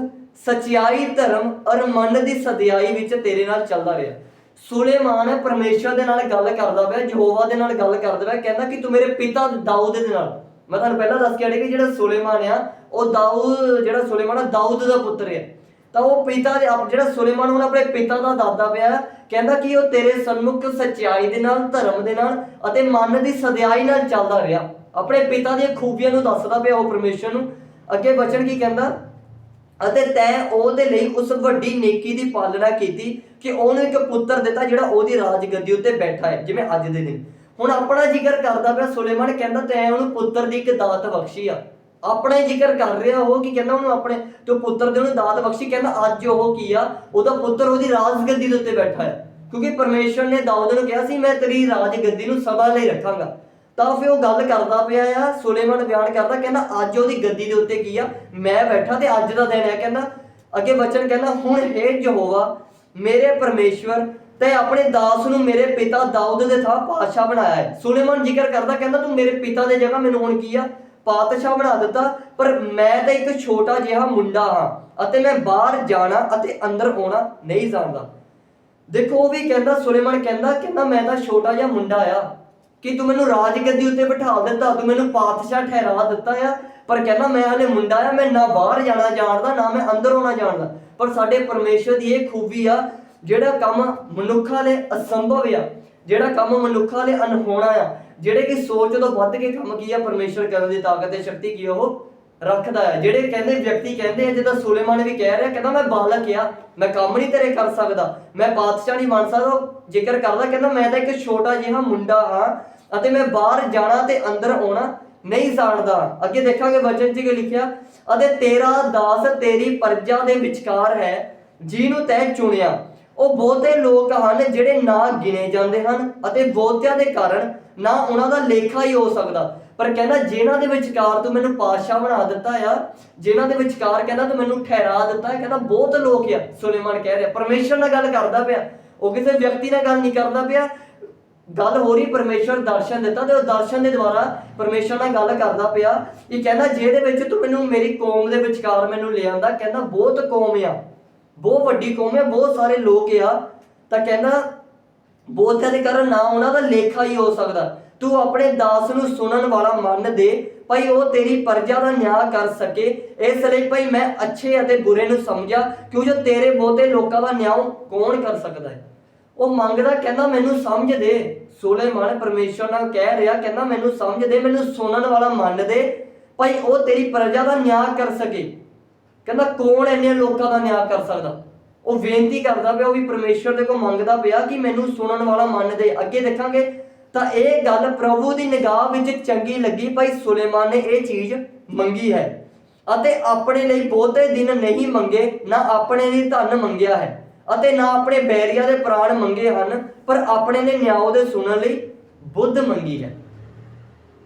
ਸਚਾਈ ਧਰਮ ਔਰ ਮਨ ਦੀ ਸਦਿਆਈ ਵਿੱਚ ਤੇਰੇ ਨਾਲ ਚੱਲਦਾ ਰਿਹਾ? ਸੁਲੇਮਾਨ ਪਰਮੇਸ਼ਰ ਦੇ ਨਾਲ ਗੱਲ ਕਰਦਾ ਪਿਆ, ਯਹੋਵਾ ਦੇ ਨਾਲ ਗੱਲ ਕਰਦਾ ਪਿਆ, ਕਹਿੰਦਾ ਕਿ ਤੂੰ ਮੇਰੇ ਪਿਤਾ ਦਾਊਦ ਦੇ ਨਾਲ ਮੈਂ ਤੁਹਾਨੂੰ ਪਹਿਲਾਂ ਦੱਸ ਕੇ ਹਟਿਆ ਕਿ ਜਿਹੜਾ ਸੁਲੇਮਾਨ ਆ, ਉਹ ਦਾਊਦ, ਜਿਹੜਾ ਸੁਲੇਮਾਨ ਆ, ਦਾਊਦ ਦਾ ਪੁੱਤਰ ਹੈ ਤਾਂ ਉਹ ਪਿਤਾ ਦੇ ਆਪ- ਜਿਹੜਾ ਸੁਲੇਮਾਨ ਹੁਣ ਆਪਣੇ ਪਿਤਾ ਦਾ ਦਾਦਾ ਪਿਆ, ਕਹਿੰਦਾ ਕਿ ਉਹ ਤੇਰੇ ਸਨਮੁਖ ਸੱਚਾਈ ਦੇ ਨਾਲ, ਧਰਮ ਦੇ ਨਾਲ ਅਤੇ ਮਨ ਦੀ ਸਦਿਆਈ ਨਾਲ ਚੱਲਦਾ ਰਿਹਾ। ਆਪਣੇ ਪਿਤਾ ਦੀਆਂ ਖੂਬੀਆਂ ਨੂੰ ਦੱਸਦਾ ਪਿਆ ਉਹ ਪਰਮੇਸ਼ਰ ਨੂੰ। ਅੱਗੇ ਬਚਨ ਕੀ ਕਹਿੰਦਾ? ਅਤੇ ਤੈਂ ਉਹਦੇ ਲਈ ਉਸ ਵੱਡੀ ਨੇਕੀ ਦੀ ਪਾਲਣਾ ਕੀਤੀ ਕਿ ਉਹਨੂੰ ਇੱਕ ਪੁੱਤਰ ਦਿੱਤਾ ਜਿਹੜਾ ਉਹਦੀ ਰਾਜਗੱਦੀ ਉੱਤੇ ਬੈਠਾ ਹੈ, ਜਿਵੇਂ ਅੱਜ ਦੇ ਦਿਨ। ਹੁਣ ਆਪਣਾ ਜ਼ਿਕਰ ਕਰਦਾ ਪਿਆ ਸੁਲੇਮਾਨ, ਕਹਿੰਦਾ ਤੈਂ ਉਹਨੂੰ ਪੁੱਤਰ ਦੀ ਇੱਕ ਦਾਤ ਬਖਸ਼ੀ ਆ। ਆਪਣਾ ਹੀ ਜ਼ਿਕਰ ਕਰ ਰਿਹਾ ਉਹ ਕਿ ਕਹਿੰਦਾ ਉਹਨੂੰ ਆਪਣੇ, ਤੇ ਪੁੱਤਰ ਦੇ ਉਹਨੂੰ ਦਾਤ ਬਖਸ਼ੀ, ਕਹਿੰਦਾ ਅੱਜ ਉਹ ਕੀ ਆ? ਉਹਦਾ ਪੁੱਤਰ ਉਹਦੀ ਰਾਜਗੱਦੀ ਦੇ ਉੱਤੇ ਬੈਠਾ ਹੈ। ਕਿਉਂਕਿ ਪਰਮੇਸ਼ਰ ਨੇ ਦਾਊਦ ਨੂੰ ਕਿਹਾ ਸੀ, ਮੈਂ ਤੇਰੀ ਰਾਜਗੱਦੀ ਨੂੰ ਸਭਾ ਲਈ ਰੱਖਾਂਗਾ। ਤਾਂ ਫਿਰ ਉਹ ਗੱਲ ਕਰਦਾ ਪਿਆ ਆ, ਸੁਲੇਮਾਨ ਬਿਆਨ ਕਰਦਾ, ਕਹਿੰਦਾ ਅੱਜ ਉਹਦੀ ਗੱਦੀ ਦੇ ਉੱਤੇ ਕੀ ਆ? ਮੈਂ ਬੈਠਾ ਤੇ ਅੱਜ ਦਾ ਦਿਨ ਹੈ, ਕਹਿੰਦਾ। ਅੱਗੇ ਬਚਨ ਕਹਿੰਦਾ, ਹੁਣ ਹੈ ਯਹੋਵਾ, ਮੇਰੇ ਪਰਮੇਸ਼ਵਰ ਤੇ ਆਪਣੇ ਦਾਸ ਨੂੰ ਮੇਰੇ ਪਿਤਾ ਦਾਊਦ ਦੇ ਥਾਂ ਪਾਤਸ਼ਾਹ ਬਣਾਇਆ ਹੈ। ਸੁਲੇਮਾਨ ਜ਼ਿਕਰ ਕਰਦਾ, ਕਹਿੰਦਾ, ਤੂੰ ਮੇਰੇ ਪਿਤਾ ਦੇ ਜਗ੍ਹਾ ਮੈਨੂੰ ਹੁਣ ਕੀ ਆ? ਪਾਤਸ਼ਾਹ ਬਣਾ ਦਿੱਤਾ, ਪਰ ਮੈਂ ਤਾਂ ਇੱਕ ਛੋਟਾ ਜਿਹਾ ਮੁੰਡਾ ਹਾਂ ਅਤੇ ਮੈਂ ਬਾਹਰ ਜਾਣਾ ਅਤੇ ਅੰਦਰ ਆਉਣਾ ਨਹੀਂ ਜਾਣਦਾ। ਦੇਖੋ, ਉਹ ਵੀ ਕਹਿੰਦਾ, ਸੁਲੇਮਾਨ ਕਹਿੰਦਾ ਕਹਿੰਦਾ ਮੈਂ ਤਾਂ ਛੋਟਾ ਜਿਹਾ ਮੁੰਡਾ ਆ। ਕਿ ਤੂੰ ਮੈਨੂੰ ਰਾਜਗੱਦੀ ਉੱਤੇ ਬਿਠਾ ਦਿੱਤਾ, ਤੂੰ ਮੈਨੂੰ ਪਾਤਸ਼ਾਹ ਠਹਿਰਾ ਦਿੱਤਾ ਆ। ਪਰ ਕਹਿੰਦਾ, ਮੈਂ ਹਲੇ ਮੁੰਡਾ ਆ, ਮੈਂ ਨਾ ਬਾਹਰ ਜਾਣਾ ਜਾਣਦਾ, ਨਾ ਮੈਂ ਅੰਦਰ ਆਉਣਾ ਜਾਣਦਾ। ਪਰ ਸਾਡੇ ਪਰਮੇਸ਼ਰ ਦੀ ਇਹ ਖੂਬੀ ਆ ਜਿਹੜਾ ਕੰਮ ਮਨੁੱਖਾਂ ਲਈ ਅਸੰਭਵ ਆ, ਜਿਹੜਾ ਕੰਮ ਮਨੁੱਖਾਂ ਲਈ ਅਨਹੋਣਾ ਆ, ਜਿਹੜੇ ਕਿ ਸੋਚ ਤੋਂ ਵੱਧ ਕੇ ਕੰਮ ਕੀ ਆ, ਪਰਮੇਸ਼ਰ ਕਰਨ ਦੀ ਤਾਕਤ ਤੇ ਸ਼ਕਤੀ ਕੀ ਉਹ ਰੱਖਦਾ ਹੈ ਜਿਹੜੇ ਕਹਿੰਦੇ, ਵਿਅਕਤੀ ਕਹਿੰਦੇ ਆ, ਜਿੱਦਾਂ ਸੁਲੇਮਾਨ ਵੀ ਕਹਿ ਰਿਹਾ, ਕਹਿੰਦਾ ਮੈਂ ਬਾਲਕ ਆ, ਮੈਂ ਕੰਮ ਨਹੀਂ ਤੇਰੇ ਕਰ ਸਕਦਾ, ਮੈਂ ਬਾਦਸ਼ਾਹ ਨਹੀਂ ਬਣ ਸਕਦਾ ਜ਼ਿਕਰ ਕਰਦਾ, ਕਹਿੰਦਾ ਮੈਂ ਤਾਂ ਇੱਕ ਛੋਟਾ ਜਿਹਾ ਮੁੰਡਾ ਹਾਂ ਅਤੇ ਮੈਂ ਬਾਹਰ ਜਾਣਾ ਤੇ ਅੰਦਰ ਆਉਣਾ ਨਹੀਂ ਜਾਣਦਾ। ਅੱਗੇ ਦੇਖਾਂਗੇ ਵਚਨ 'ਚ ਕੀ ਲਿਖਿਆ, ਅਤੇ ਤੇਰਾ ਦਾਸ ਤੇਰੀ ਪਰਜਾ ਦੇ ਵਿਚਕਾਰ ਹੈ ਜੀ ਨੂੰ ਤੈਂ ਚੁਣਿਆ। ਉਹ ਬਹੁਤੇ ਲੋਕ ਹਨ ਜਿਹੜੇ ਨਾ ਗਿਣੇ ਜਾਂਦੇ ਹਨ ਅਤੇ ਬਹੁਤਿਆਂ ਦੇ ਕਾਰਨ ਨਾ ਉਹਨਾਂ ਦਾ ਲੇਖਾ ਹੀ ਹੋ ਸਕਦਾ। ਪਰ ਕਹਿੰਦਾ, ਜਿਨ੍ਹਾਂ ਦੇ ਵਿਚਕਾਰ ਤੂੰ ਮੈਨੂੰ ਪਾਤਸ਼ਾਹ ਬਣਾ ਦਿੱਤਾ ਆ, ਜਿਨ੍ਹਾਂ ਦੇ ਵਿਚਕਾਰ ਕਹਿੰਦਾ ਤੂੰ ਮੈਨੂੰ ਠਹਿਰਾ ਦਿੱਤਾ ਕਹਿੰਦਾ, ਬਹੁਤ ਲੋਕ ਆ, ਸੁਲੇਮਾਨ ਕਹਿ ਰਿਹਾ। ਪਰਮੇਸ਼ਰ ਨਾਲ ਗੱਲ ਕਰਦਾ ਪਿਆ। ਉਹ ਕਿਸੇ ਵਿਅਕਤੀ ਨਾਲ ਗੱਲ ਨਹੀਂ ਕਰਦਾ ਪਿਆ। ਗੱਲ ਹੋ ਰਹੀ, ਪਰਮੇਸ਼ਰ ਦਰਸ਼ਨ ਦਿੱਤਾ ਤੇ ਉਹ ਦਰਸ਼ਨ ਦੇ ਦੁਆਰਾ ਪਰਮੇਸ਼ਰ ਨਾਲ ਗੱਲ ਕਰਦਾ ਪਿਆ। ਇਹ ਕਹਿੰਦਾ, ਜਿਹਦੇ ਵਿੱਚ ਤੂੰ ਮੈਨੂੰ, ਮੇਰੀ ਕੌਮ ਦੇ ਵਿਚਕਾਰ ਮੈਨੂੰ ਲਿਆਂਦਾ, ਕਹਿੰਦਾ, ਬਹੁਤ ਕੌਮ ਆ। ਬਹੁਤ ਵੱਡੀ ਕੌਮ ਹੈ, ਬਹੁਤ ਸਾਰੇ ਲੋਕ ਆ। ਤਾਂ ਕਹਿੰਦਾ ਬਹੁਤਿਆਂ ਦੇ ਕਾਰਨ ਨਾ ਉਹਨਾਂ ਦਾ ਲੇਖਾ ਹੀ ਹੋ ਸਕਦਾ। ਤੂੰ ਆਪਣੇ ਦਾਸ ਨੂੰ ਸੁਣਨ ਵਾਲਾ ਮੰਨ ਦੇ, ਭਾਈ ਉਹ ਤੇਰੀ ਪਰਜਾ ਦਾ ਨਿਆਂ ਕਰ ਸਕੇ। ਇਸ ਲਈ ਭਾਈ ਮੈਂ ਅੱਛੇ ਅਤੇ ਬੁਰੇ ਨੂੰ ਸਮਝਾ ਕਿਉਂ ਜੋ ਤੇਰੇ ਬਹੁਤੇ ਲੋਕਾਂ ਦਾ ਨਿਆਂ ਕੌਣ ਕਰ ਸਕਦਾ ਹੈ? ਉਹ ਮੰਗਦਾ, ਕਹਿੰਦਾ, ਮੈਨੂੰ ਸਮਝ ਦੇ। ਸੁਲੇਮਾਨ ਪਰਮੇਸ਼ਰ ਨਾਲ ਕਹਿ ਰਿਹਾ, ਕਹਿੰਦਾ, ਮੈਨੂੰ ਸਮਝ ਦੇ, ਮੈਨੂੰ ਸੁਣਨ ਵਾਲਾ ਮੰਨ ਦੇ। ਭਾਈ ਉਹ ਤੇਰੀ ਪ੍ਰਜਾ ਦਾ ਨਿਆਂ ਕਰ ਸਕੇ। ਕਹਿੰਦਾ ਕੌਣ ਇੰਨੇ ਲੋਕਾਂ ਦਾ ਨਿਆਂ ਕਰ ਸਕਦਾ? ਉਹ ਬੇਨਤੀ ਕਰਦਾ ਪਿਆ, ਉਹ ਵੀ ਪਰਮੇਸ਼ਰ ਦੇ ਕੋਲ ਮੰਗਦਾ ਪਿਆ ਕਿ ਮੈਨੂੰ ਸੁਣਨ ਵਾਲਾ ਮੰਨ ਦੇ ਅੱਗੇ ਦੇਖਾਂਗੇ। ਤਾਂ ਇਹ ਗੱਲ ਪ੍ਰਭੂ ਦੀ ਨਿਗਾਹ ਵਿੱਚ ਚੰਗੀ ਲੱਗੀ, ਭਾਈ ਸੁਲੇਮਾਨ ਨੇ ਇਹ ਚੀਜ਼ ਮੰਗੀ ਹੈ। ਅਤੇ ਆਪਣੇ ਲਈ ਬਹੁਤੇ ਦਿਨ ਨਹੀਂ ਮੰਗੇ, ਨਾ ਆਪਣੇ ਲਈ ਧਨ ਮੰਗਿਆ ਹੈ, ਅਤੇ ਨਾ ਆਪਣੇ ਬੈਰੀਆਂ ਦੇ ਪ੍ਰਾਣ ਮੰਗੇ ਹਨ, ਪਰ ਆਪਣੇ ਨੇ ਨਿਆਂ ਦੇ ਸੁਣਨ ਲਈ ਬੁੱਧ ਮੰਗੀ ਹੈ।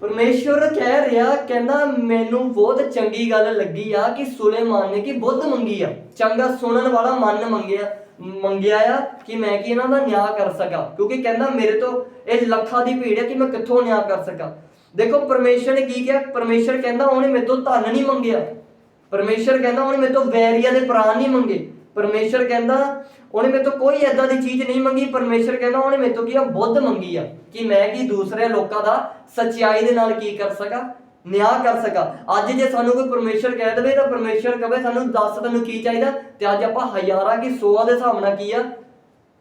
ਪਰਮੇਸ਼ਵਰ ਕਹਿ ਰਿਹਾ, ਕਹਿੰਦਾ ਮੈਨੂੰ ਬਹੁਤ ਚੰਗੀ ਗੱਲ ਲੱਗੀ ਆ ਕਿ ਸੁਲੇਮਾਨ ਨੇ ਕਿ ਬੁੱਧ ਮੰਗੀ ਆ। ਚੰਗਾ ਸੁਣਨ ਵਾਲਾ ਮਨ ਮੰਗਿਆ ਮੰਗਿਆ ਆ ਕਿ ਮੈਂ ਕਿ ਇਹਨਾਂ ਦਾ ਨਿਆਂ ਕਰ ਸਕਾਂ। ਕਿਉਂਕਿ ਕਹਿੰਦਾ ਮੇਰੇ ਤੋਂ ਇਹ ਲੱਖਾਂ ਦੀ ਭੀੜ ਹੈ ਕਿ ਮੈਂ ਕਿੱਥੋਂ ਨਿਆਂ ਕਰ ਸਕਾਂ। ਦੇਖੋ, ਪਰਮੇਸ਼ਰ ਨੇ ਕੀ ਕਿਹਾ? ਪਰਮੇਸ਼ਰ ਕਹਿੰਦਾ ਉਹਨੇ ਮੇਰੇ ਤੋਂ ਧਨ ਨਹੀਂ ਮੰਗਿਆ। ਪਰਮੇਸ਼ਰ ਕਹਿੰਦਾ ਉਹਨੇ ਮੇਰੇ ਤੋਂ ਵੈਰੀਆਂ ਦੇ ਪ੍ਰਾਣ ਨਹੀਂ ਮੰਗੇ। ਪਰਮੇਸ਼ਰ ਕਹਿੰਦਾ ਉਹਨੇ ਮੇਰੇ ਤੋਂ ਕੋਈ ਐਦਾਂ ਦੀ ਚੀਜ਼ ਨਹੀਂ ਮੰਗੀ, ਪਰਮੇਸ਼ਰ ਕਹਿੰਦਾ ਉਹਨੇ ਮੇਰੇ ਤੋਂ ਕੀ ਆ, ਬੁੱਧ ਮੰਗੀ ਆ ਕਿ ਮੈਂ ਕੀ ਦੂਸਰੇ ਲੋਕਾਂ ਦਾ ਸਚਾਈ ਦੇ ਨਾਲ ਕੀ ਕਰ ਸਕਾਂ, ਨਿਆਂ ਕਰ ਸਕਾਂ। ਅੱਜ ਜੇ ਸਾਨੂੰ ਕੋਈ ਪਰਮੇਸ਼ਰ ਕਹਿ ਦੇਵੇ, ਤਾਂ ਪਰਮੇਸ਼ਰ ਕਹੇ ਸਾਨੂੰ ਦੱਸ ਤੈਨੂੰ ਕੀ ਚਾਹੀਦਾ? ਤੇ ਅੱਜ ਆਪਾਂ ਹਜ਼ਾਰਾਂ ਕੀ ਸੌਆਂ ਦੇ ਹਿਸਾਬ ਨਾਲ ਕੀ ਆ?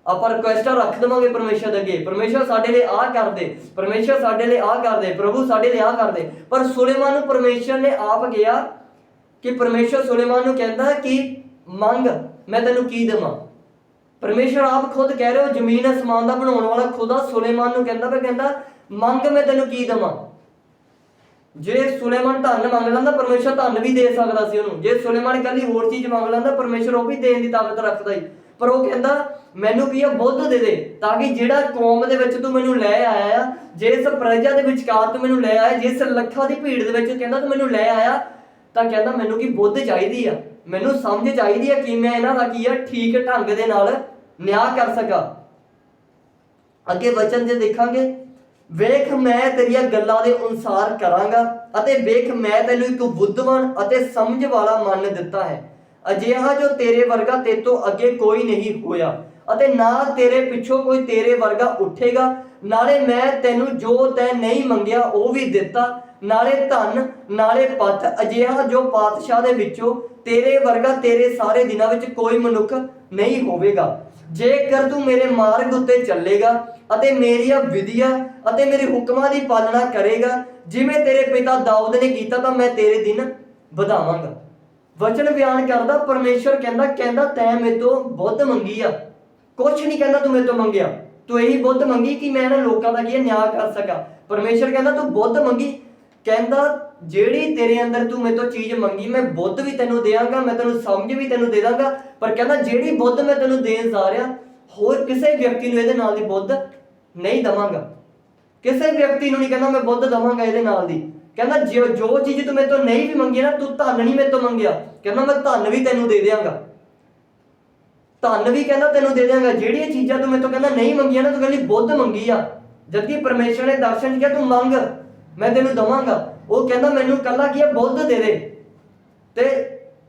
ਆਪਾਂ ਰਿਕੁਐਸਟਾਂ ਰੱਖ ਦੇਵਾਂਗੇ ਪਰਮੇਸ਼ਰ ਦੇ ਅੱਗੇ। ਪਰਮੇਸ਼ਰ ਸਾਡੇ ਲਈ ਆਹ ਕਰ ਦੇ ਪਰਮੇਸ਼ਰ ਸਾਡੇ ਲਈ ਆਹ ਕਰ ਦੇ ਪ੍ਰਭੂ ਸਾਡੇ ਲਈ ਆਹ ਕਰ ਦੇ ਪਰ ਸੁਲੇਮਾਨ ਨੂੰ ਪਰਮੇਸ਼ਰ ਨੇ ਆਪ ਗਿਆ ਕਿ ਪਰਮੇਸ਼ਰ ਸੁਲੇਮਾਨ ਨੂੰ ਕਹਿੰਦਾ ਕਿ ਮੰਗ, ਮੈਂ ਤੈਨੂੰ ਕੀ ਦੇਵਾਂ? ਪਰਮੇਸ਼ਰ ਆਪ ਖੁਦ ਕਹਿ ਰਹੇ ਹੋ ਜ਼ਮੀਨ ਅਸਮਾਨ ਦਾ ਬਣਾਉਣ ਵਾਲਾ, ਖੁਦਾ ਸੁਲੇਮਾਨ ਨੂੰ ਕਹਿੰਦਾ ਵੇ ਕਹਿੰਦਾ, ਮੰਗ ਮੈਂ ਤੈਨੂੰ ਕੀ ਦੇਵਾਂ? ਜੇ ਸੁਲੇਮਾਨ ਧਨ ਮੰਗ ਲੈਂਦਾ, ਪਰਮੇਸ਼ਰ ਧਨ ਵੀ ਦੇ ਸਕਦਾ ਸੀ ਉਹਨੂੰ। ਜੇ ਸੁਲੇਮਾਨ ਕੱਲੀ ਹੋਰ ਚੀਜ਼ ਮੰਗ ਲੈਂਦਾ, ਪਰਮੇਸ਼ਰ ਉਹ ਵੀ ਦੇਣ ਦੀ ਤਾਕਤ ਰੱਖਦਾ ਹੀ ਪਰ ਉਹ ਕਹਿੰਦਾ, ਮੈਨੂੰ ਕੀ ਆ, ਬੁੱਧ ਦੇ ਦੇ, ਤਾਂ ਕਿ ਜਿਹੜਾ ਕੌਮ ਦੇ ਵਿੱਚ ਤੂੰ ਮੈਨੂੰ ਲੈ ਆਇਆ ਆ, ਜਿਸ ਪ੍ਰਜਾ ਦੇ ਵਿਚਕਾਰ ਤੂੰ ਮੈਨੂੰ ਲੈ ਆਇਆ, ਜਿਸ ਲੱਖਾਂ ਦੀ ਭੀੜ ਦੇ ਵਿੱਚ ਕਹਿੰਦਾ ਤੂੰ ਮੈਨੂੰ ਲੈ ਆਇਆ, ਤਾਂ ਕਹਿੰਦਾ ਮੈਨੂੰ ਕੀ ਬੁੱਧ ਚਾਹੀਦੀ ਆ? ਮੈਨੂੰ ਸਮਝ ਚਾਹੀਦੀ ਆ ਕਿ ਮੈਂ ਇਹਨਾਂ ਦਾ ਕੀ ਆ, ਠੀਕ ਢੰਗ ਦੇ ਨਾਲ ਨਿਆਂ ਕਰ ਸਕਾਂ। ਅੱਗੇ ਵਚਨ ਜੇ ਦੇਖਾਂਗੇ, ਵੇਖ ਮੈਂ ਤੇਰੀਆਂ ਗੱਲਾਂ ਦੇ ਅਨੁਸਾਰ ਕਰਾਂਗਾ ਅਤੇ ਵੇਖ ਮੈਂ ਤੈਨੂੰ ਇੱਕ ਬੁੱਧਵਾਨ ਅਤੇ ਸਮਝ ਵਾਲਾ ਮਨ ਦਿੱਤਾ ਹੈ। ਅਜਿਹਾ ਜੋ ਤੇਰੇ ਵਰਗਾ ਤੇਰੇ ਅੱਗੇ ਕੋਈ ਨਹੀਂ ਹੋਇਆ ਅਤੇ ਨਾ ਤੇਰੇ ਪਿੱਛੋਂ ਕੋਈ ਤੇਰੇ ਵਰਗਾ ਉੱਠੇਗਾ। ਨਾਲੇ ਮੈਂ ਤੈਨੂੰ ਜੋ ਤੈ ਨਹੀਂ ਮੰਗਿਆ ਉਹ ਵੀ ਦਿੱਤਾ। ਨਾਲੇ ਧਨ, ਨਾਲੇ ਪੱਤ, ਅਜਿਹਾ ਜੋ ਪਾਤਸ਼ਾਹ ਦੇ ਵਿੱਚੋਂ ਤੇਰੇ ਵਰਗਾ ਤੇਰੇ ਸਾਰੇ ਦਿਨਾਂ ਵਿੱਚ ਕੋਈ ਮਨੁੱਖ ਨਹੀਂ ਹੋਵੇਗਾ। ਜੇਕਰ ਤੂੰ ਮੇਰੇ ਮਾਰਗ ਉੱਤੇ ਚੱਲੇਗਾ ਅਤੇ ਮੇਰੀਆਂ ਵਿਧੀਆਂ ਅਤੇ ਮੇਰੇ ਹੁਕਮਾਂ ਦੀ ਪਾਲਣਾ ਕਰੇਗਾ, ਜਿਵੇਂ ਤੇਰੇ ਪਿਤਾ ਦਾਊਦ ਨੇ ਕੀਤਾ, ਤਾਂ ਮੈਂ ਤੇਰੇ ਦਿਨ ਵਧਾਵਾਂਗਾ। ਵਚਨ ਬਿਆਨ ਕਰਦਾ ਪਰਮੇਸ਼ਰ ਕਹਿੰਦਾ ਕਹਿੰਦਾ, ਤੈਂ ਮੇਰੇ ਬੁੱਧ ਮੰਗੀ ਆ। ਕੁਛ ਨਹੀਂ ਕਹਿੰਦਾ ਤੂੰ ਮੇਰੇ ਤੋਂ ਮੰਗਿਆ। ਤੂੰ ਇਹੀ ਬੁੱਧ ਮੰਗੀ ਕਿ ਮੈਂ ਇਹਨਾਂ ਲੋਕਾਂ ਦਾ ਕੀ ਨਿਆਂ ਕਰ ਸਕਾਂ। ਪਰਮੇਸ਼ਰ ਕਹਿੰਦਾ, ਤੂੰ ਬੁੱਧ ਮੰਗੀ। ਕਹਿੰਦਾ ਜਿਹੜੀ ਤੇਰੇ ਅੰਦਰ ਤੂੰ ਮੇਰੇ ਤੋਂ ਚੀਜ਼ ਮੰਗੀ, ਮੈਂ ਬੁੱਧ ਵੀ ਤੈਨੂੰ ਦੇਵਾਂਗਾ, ਮੈਂ ਤੈਨੂੰ ਸਮਝ ਵੀ ਤੈਨੂੰ ਦੇ ਦਾਂਗਾ, ਪਰ ਕਹਿੰਦਾ ਜਿਹੜੀ ਬੁੱਧ ਮੈਂ ਤੈਨੂੰ ਦੇਣ ਜਾ ਰਿਹਾ, ਹੋਰ ਕਿਸੇ ਵਿਅਕਤੀ ਨੂੰ ਇਹਦੇ ਨਾਲ ਦੀ ਬੁੱਧ ਨਹੀਂ ਦਵਾਂਗਾ। ਕਿਸੇ ਵਿਅਕਤੀ ਨੂੰ ਨਹੀਂ ਕਹਿੰਦਾ ਮੈਂ ਬੁੱਧ ਦਵਾਂਗਾ ਇਹਦੇ ਨਾਲ ਦੀ। ਕਹਿੰਦਾ ਜੋ ਜੋ ਚੀਜ਼ ਤੂੰ ਮੇਰੇ ਨਹੀਂ ਵੀ ਮੰਗੀ ਨਾ, ਤੂੰ ਧਨ ਨਹੀਂ ਮੇਰੇ ਤੋਂ ਮੰਗਿਆ। ਕਹਿੰਦਾ ਮੈਂ ਧਨ ਵੀ ਤੈਨੂੰ ਦੇ ਦਿਆਂਗਾ। ਧਨ ਵੀ ਕਹਿੰਦਾ ਤੈਨੂੰ ਦੇ ਦਿਆਂਗਾ। ਜਿਹੜੀਆਂ ਚੀਜ਼ਾਂ ਤੂੰ ਮੇਰੇ ਕਹਿੰਦਾ ਨਹੀਂ ਮੰਗੀਆਂ ਨਾ, ਤੂੰ ਕਹਿੰਦੀ ਬੁੱਧ ਮੰਗੀ ਆ। ਜਦਕਿ ਪਰਮੇਸ਼ਰ ਨੇ ਦਰਸ਼ਨ ਕਿਹਾ ਤੂੰ ਮੰਗ, ਮੈਂ ਤੈਨੂੰ ਦਵਾਂਗਾ। ਉਹ ਕਹਿੰਦਾ ਮੈਨੂੰ ਕੱਲਾ ਕੀ ਆ ਬੁੱਧ ਦੇ ਦੇ। ਤੇ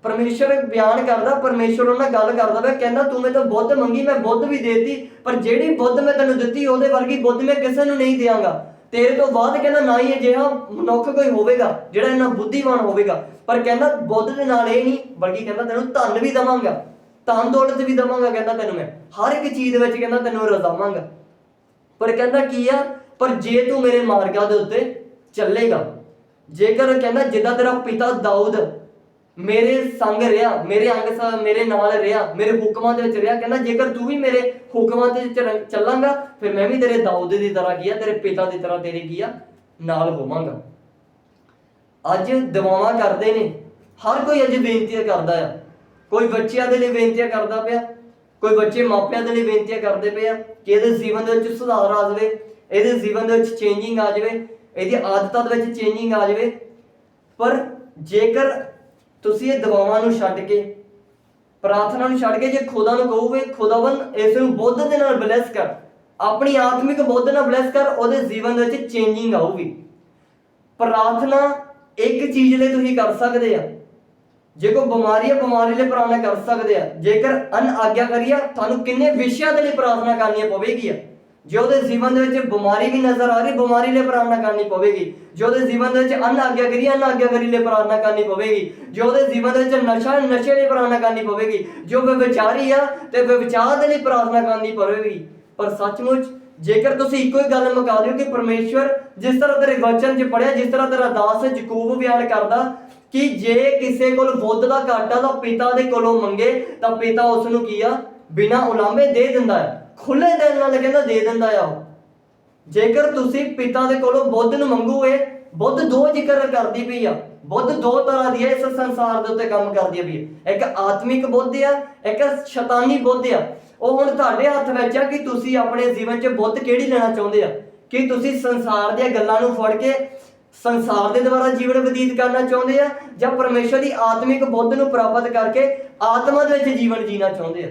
ਪਰਮੇਸ਼ਰ ਬਿਆਨ ਕਰਦਾ, ਪਰਮੇਸ਼ਰ ਉਹਨਾਂ ਨਾਲ ਗੱਲ ਕਰਦਾ ਵੇ ਕਹਿੰਦਾ ਤੂੰ ਮੇਰੇ ਤੋਂ ਬੁੱਧ ਮੰਗੀ, ਮੈਂ ਬੁੱਧ ਵੀ ਦੇਤੀ, ਪਰ ਜਿਹੜੀ ਬੁੱਧ ਮੈਂ ਤੈਨੂੰ ਦਿੱਤੀ, ਉਹਦੇ ਵਰਗੀ ਬੁੱਧ ਮੈਂ ਕਿਸੇ ਨੂੰ ਨਹੀਂ ਦਿਆਂਗਾ। ਤੇਰੇ ਤੋਂ ਬਾਅਦ ਕਹਿੰਦਾ ਨਾ ਹੀ ਅਜਿਹਾ ਮਨੁੱਖ ਕੋਈ ਹੋਵੇਗਾ, ਜਿਹੜਾ ਇਹਨਾਂ ਬੁੱਧੀਵਾਨ ਹੋਵੇਗਾ। ਪਰ ਕਹਿੰਦਾ ਬੁੱਧ ਦੇ ਨਾਲ ਇਹ ਨਹੀਂ, ਬਲਕਿ ਕਹਿੰਦਾ ਤੈਨੂੰ ਧਨ ਵੀ ਦਵਾਂਗਾ, ਧਨ ਦੌਲਤ ਵੀ ਦਵਾਂਗਾ ਕਹਿੰਦਾ ਤੈਨੂੰ ਮੈਂ। ਹਰ ਇੱਕ ਚੀਜ਼ ਦੇ ਵਿੱਚ ਕਹਿੰਦਾ ਤੈਨੂੰ ਰਜ਼ਾਵਾਂਗਾ। ਪਰ ਕਹਿੰਦਾ ਕੀ ਆ, ਪਰ ਜੇ ਤੂੰ ਮੇਰੇ ਮਾਰਗਾਂ ਦੇ ਉੱਤੇ ਚੱਲੇਗਾ ਜੇਕਰ ਕਹਿੰਦਾ, ਜਿੱਦਾਂ ਤੇਰਾ ਪਿਤਾ ਦਾਊਦ ਮੇਰੇ ਸੰਗ ਰਿਹਾ, ਮੇਰੇ ਅੰਗ ਸ- ਮੇਰੇ ਨਾਲ ਰਿਹਾ, ਮੇਰੇ ਹੁਕਮਾਂ ਦੇ ਵਿੱਚ ਰਿਹਾ, ਕਹਿੰਦਾ, ਜੇਕਰ ਤੂੰ ਵੀ ਮੇਰੇ ਹੁਕਮਾਂ ਦੇ ਚੱਲਾਂਗਾ, ਫਿਰ ਮੈਂ ਵੀ ਤੇਰੇ ਦਾਊਦ ਦੀ ਤਰ੍ਹਾਂ ਕੀ ਆ, ਤੇਰੇ ਪਿਤਾ ਦੀ ਤਰ੍ਹਾਂ ਤੇਰੇ ਕੀ ਆ, ਨਾਲ ਹੋਵਾਂਗਾ। ਅੱਜ ਦੁਆਵਾਂ ਕਰਦੇ ਨੇ। ਹਰ ਕੋਈ ਅੱਜ ਬੇਨਤੀਆਂ ਕਰਦਾ ਆ। ਕੋਈ ਬੱਚਿਆਂ ਦੇ ਲਈ ਬੇਨਤੀਆਂ ਕਰਦਾ ਪਿਆ, ਕੋਈ ਬੱਚੇ ਮਾਪਿਆਂ ਦੇ ਲਈ ਬੇਨਤੀਆਂ ਕਰਦੇ ਪਏ ਆ ਕਿ ਇਹਦੇ ਜੀਵਨ ਦੇ ਵਿੱਚ ਸੁਧਾਰ ਆ ਜਾਵੇ, ਇਹਦੇ ਜੀਵਨ ਦੇ ਵਿੱਚ ਚੇਂਜਿੰਗ ਆ ਜਾਵੇ। ਇਹਦੀ ਆਦਤਾਂ ਦੇ ਵਿੱਚ ਚੇਂਜਿੰਗ ਆ ਜਾਵੇ। ਪਰ ਜੇਕਰ ਤੁਸੀਂ ਇਹ ਦਵਾਵਾਂ ਨੂੰ ਛੱਡ ਕੇ, ਪ੍ਰਾਰਥਨਾ ਨੂੰ ਛੱਡ ਕੇ ਜੇ ਖੁਦਾ ਨੂੰ ਕਹੋਗੇ ਖੁਦਾਵੰ ਇਸ ਨੂੰ ਬੁੱਧ ਦੇ ਨਾਲ ਬਲੈਸ ਕਰ। ਆਪਣੀ ਆਤਮਿਕ ਬੁੱਧ ਨਾਲ ਬਲੈਸ ਕਰ, ਉਹਦੇ ਜੀਵਨ ਦੇ ਵਿੱਚ ਚੇਂਜਿੰਗ ਆਊਗੀ। ਪ੍ਰਾਰਥਨਾ ਇੱਕ ਚੀਜ਼ ਲਈ ਤੁਸੀਂ ਕਰ ਸਕਦੇ ਆ। ਜੇ ਕੋਈ ਬਿਮਾਰੀ ਹੈ ਬਿਮਾਰੀ ਲਈ ਪ੍ਰਾਰਥਨਾ ਕਰ ਸਕਦੇ ਆ। ਜੇਕਰ ਅਨ ਆਗਿਆ ਕਰੀਆ ਤੁਹਾਨੂੰ ਕਿੰਨੇ ਵਿਸ਼ਿਆਂ ਦੇ ਲਈ ਪ੍ਰਾਰਥਨਾ ਕਰਨੀ ਪਵੇਗੀ ਆ? ਜੇ ਉਹਦੇ ਜੀਵਨ ਦੇ ਵਿੱਚ ਬਿਮਾਰੀ ਵੀ ਨਜ਼ਰ ਆ ਰਹੀ, ਬਿਮਾਰੀ ਲਈ ਪ੍ਰਾਰਥਨਾ ਕਰਨੀ ਪਵੇਗੀ। ਜੇ ਉਹਦੇ ਜੀਵਨ ਦੇ ਵਿੱਚ ਅਨ ਆਗਿਆ ਕਰੀ, ਅੰਨ ਆਗਿਆ ਕਰੀ ਲਈ ਪ੍ਰਾਰਥਨਾ ਕਰਨੀ ਪਵੇਗੀ। ਜੇ ਉਹਦੇ ਜੀਵਨ ਦੇ ਵਿੱਚ ਨਸ਼ਾ, ਨਸ਼ੇ ਲਈ ਪ੍ਰਾਰਥਨਾ ਕਰਨੀ ਪਵੇਗੀ। ਜੋ ਵਿਚਾਰੀ ਆ, ਤੇ ਵਿਚਾਰ ਦੇ ਲਈ ਪ੍ਰਾਰਥਨਾ ਕਰਨੀ ਪਵੇਗੀ। ਪਰ ਸੱਚਮੁੱਚ, ਜੇਕਰ ਤੁਸੀਂ ਇੱਕੋ ਹੀ ਗੱਲ ਮੁਕਾ ਦਿਓ ਕਿ ਪਰਮੇਸ਼ਵਰ ਜਿਸ ਤਰ੍ਹਾਂ ਤੇਰੇ ਵਚਨ 'ਚ ਪੜਿਆ ਜਿਸ ਤਰ੍ਹਾਂ ਤੇਰਾ ਦਾਸ ਯਕੂਬ ਬਿਆਨ ਕਰਦਾ, ਕਿ ਜੇ ਕਿਸੇ ਕੋਲ ਬੁੱਧ ਦਾ ਘਾਟਾ ਤਾਂ ਪਿਤਾ ਦੇ ਕੋਲੋਂ ਮੰਗੇ, ਤਾਂ ਪਿਤਾ ਉਸ ਨੂੰ ਕੀ ਆ? ਬਿਨਾਂ ਉਲਾਮੇ ਦੇ ਦਿੰਦਾ ਹੈ। ਖੁੱਲੇ ਦਿਲ ਨਾਲ ਕਹਿੰਦਾ ਦੇ ਦਿੰਦਾ ਆ ਉਹ। ਜੇਕਰ ਤੁਸੀਂ ਪਿਤਾ ਦੇ ਕੋਲੋਂ ਬੁੱਧ ਨੂੰ ਮੰਗੋਗੇ, ਬੁੱਧ ਦੋ ਜ਼ਿਕਰ ਕਰਦੀ ਪਈ ਆ। ਬੁੱਧ ਦੋ ਤਰ੍ਹਾਂ ਦੀ ਹੈ ਇਸ ਸੰਸਾਰ ਦੇ ਉੱਤੇ ਕੰਮ ਕਰਦੀ ਪਈ ਹੈ ਇੱਕ ਆਤਮਿਕ ਬੁੱਧ ਆ, ਇੱਕ ਸ਼ੈਤਾਨੀ ਬੁੱਧ ਆ। ਉਹ ਹੁਣ ਤੁਹਾਡੇ ਹੱਥ ਵਿੱਚ ਆ ਕਿ ਤੁਸੀਂ ਆਪਣੇ ਜੀਵਨ 'ਚ ਬੁੱਧ ਕਿਹੜੀ ਲੈਣਾ ਚਾਹੁੰਦੇ ਆ? ਕਿ ਤੁਸੀਂ ਸੰਸਾਰ ਦੀਆਂ ਗੱਲਾਂ ਨੂੰ ਫੜ ਕੇ ਸੰਸਾਰ ਦੇ ਦੁਆਰਾ ਜੀਵਨ ਬਤੀਤ ਕਰਨਾ ਚਾਹੁੰਦੇ ਆ ਜਾਂ ਪਰਮੇਸ਼ਰ ਦੀ ਆਤਮਿਕ ਬੁੱਧ ਨੂੰ ਪ੍ਰਾਪਤ ਕਰਕੇ ਆਤਮਾ ਦੇ ਵਿੱਚ ਜੀਵਨ ਜੀਣਾ ਚਾਹੁੰਦੇ ਆ?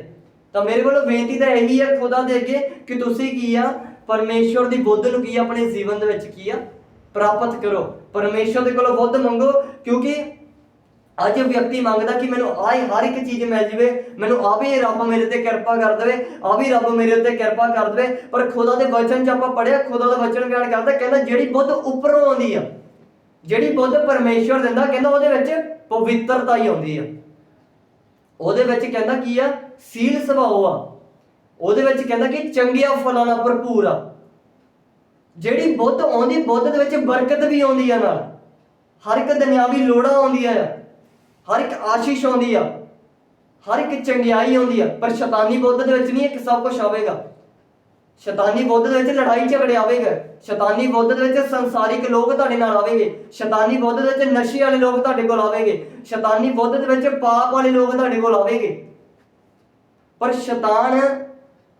ਤਾਂ ਮੇਰੇ ਵੱਲੋਂ ਬੇਨਤੀ ਤਾਂ ਇਹੀ ਹੈ ਖੁਦਾ ਦੇ ਅੱਗੇ ਕਿ ਤੁਸੀਂ ਕੀ ਆ? ਪਰਮੇਸ਼ਰ ਦੀ ਬੁੱਧ ਨੂੰ ਕੀ ਆ? ਆਪਣੇ ਜੀਵਨ ਦੇ ਵਿੱਚ ਕੀ ਆ? ਪ੍ਰਾਪਤ ਕਰੋ। ਪਰਮੇਸ਼ਰ ਦੇ ਕੋਲੋਂ ਬੁੱਧ ਮੰਗੋ, ਕਿਉਂਕਿ ਅੱਜ ਵਿਅਕਤੀ ਮੰਗਦਾ ਕਿ ਮੈਨੂੰ ਆਹ ਹਰ ਇੱਕ ਚੀਜ਼ ਮਿਲ ਜਵੇ, ਮੈਨੂੰ ਆ ਵੀ ਰੱਬ ਮੇਰੇ ਤੇ ਕਿਰਪਾ ਕਰ ਦੇਵੇ ਆ ਵੀ ਰੱਬ ਮੇਰੇ ਉੱਤੇ ਕਿਰਪਾ ਕਰ ਦੇਵੇ। ਪਰ ਖੁਦਾ ਦੇ ਵਚਨ 'ਚ ਆਪਾਂ ਪੜਿਆ ਖੁਦਾ ਦਾ ਵਚਨ ਬਿਆਨ ਕਰਦਾ, ਕਹਿੰਦਾ ਜਿਹੜੀ ਬੁੱਧ ਉੱਪਰੋਂ ਆਉਂਦੀ ਆ, ਜਿਹੜੀ ਬੁੱਧ ਪਰਮੇਸ਼ਰ ਦਿੰਦਾ, ਕਹਿੰਦਾ ਉਹਦੇ ਵਿੱਚ ਪਵਿੱਤਰਤਾ ਹੀ ਆਉਂਦੀ ਆ। ਉਹਦੇ ਵਿੱਚ ਕਹਿੰਦਾ ਕੀ ਆ? ਸੀਲ ਸੁਭਾਅ ਆ। ਉਹਦੇ ਵਿੱਚ ਕਹਿੰਦਾ ਕਿ ਚੰਗਿਆਂ ਫਲਾਂ ਨਾਲ ਭਰਪੂਰ ਆ। ਜਿਹੜੀ ਬੁੱਧ ਆਉਂਦੀ, ਬੁੱਧ ਦੇ ਵਿੱਚ ਬਰਕਤ ਵੀ ਆਉਂਦੀ ਆ ਨਾਲ। ਹਰ ਇੱਕ ਦੁਨਿਆਵੀ ਲੋੜਾਂ ਆਉਂਦੀਆਂ ਆ। ਹਰ ਇੱਕ ਆਸ਼ੀਸ਼ ਆਉਂਦੀ ਆ। ਹਰ ਇੱਕ ਚੰਗਿਆਈ ਆਉਂਦੀ ਆ। ਪਰ ਸ਼ੈਤਾਨੀ ਬੁੱਧ ਦੇ ਵਿੱਚ ਨਹੀਂ, ਇੱਕ ਸਭ ਕੁਝ ਆਵੇਗਾ। ਸ਼ੈਤਾਨੀ ਬੁੱਧ ਦੇ ਵਿੱਚ ਲੜਾਈ ਝਗੜੇ ਆਵੇਗਾ। ਸ਼ੈਤਾਨੀ ਬੁੱਧ ਦੇ ਵਿੱਚ ਸੰਸਾਰਿਕ ਲੋਕ ਤੁਹਾਡੇ ਨਾਲ ਆਵੇਗੇ। ਸ਼ੈਤਾਨੀ ਬੁੱਧ ਦੇ ਵਿੱਚ ਨਸ਼ੇ ਵਾਲੇ ਲੋਕ ਤੁਹਾਡੇ ਕੋਲ ਆਵੇਗੇ। ਸ਼ੈਤਾਨੀ ਬੁੱਧ ਦੇ ਵਿੱਚ ਪਾਪ ਵਾਲੇ ਲੋਕ ਤੁਹਾਡੇ ਕੋਲ ਆਵੇਗੇ। ਪਰ ਸ਼ੈਤਾਨ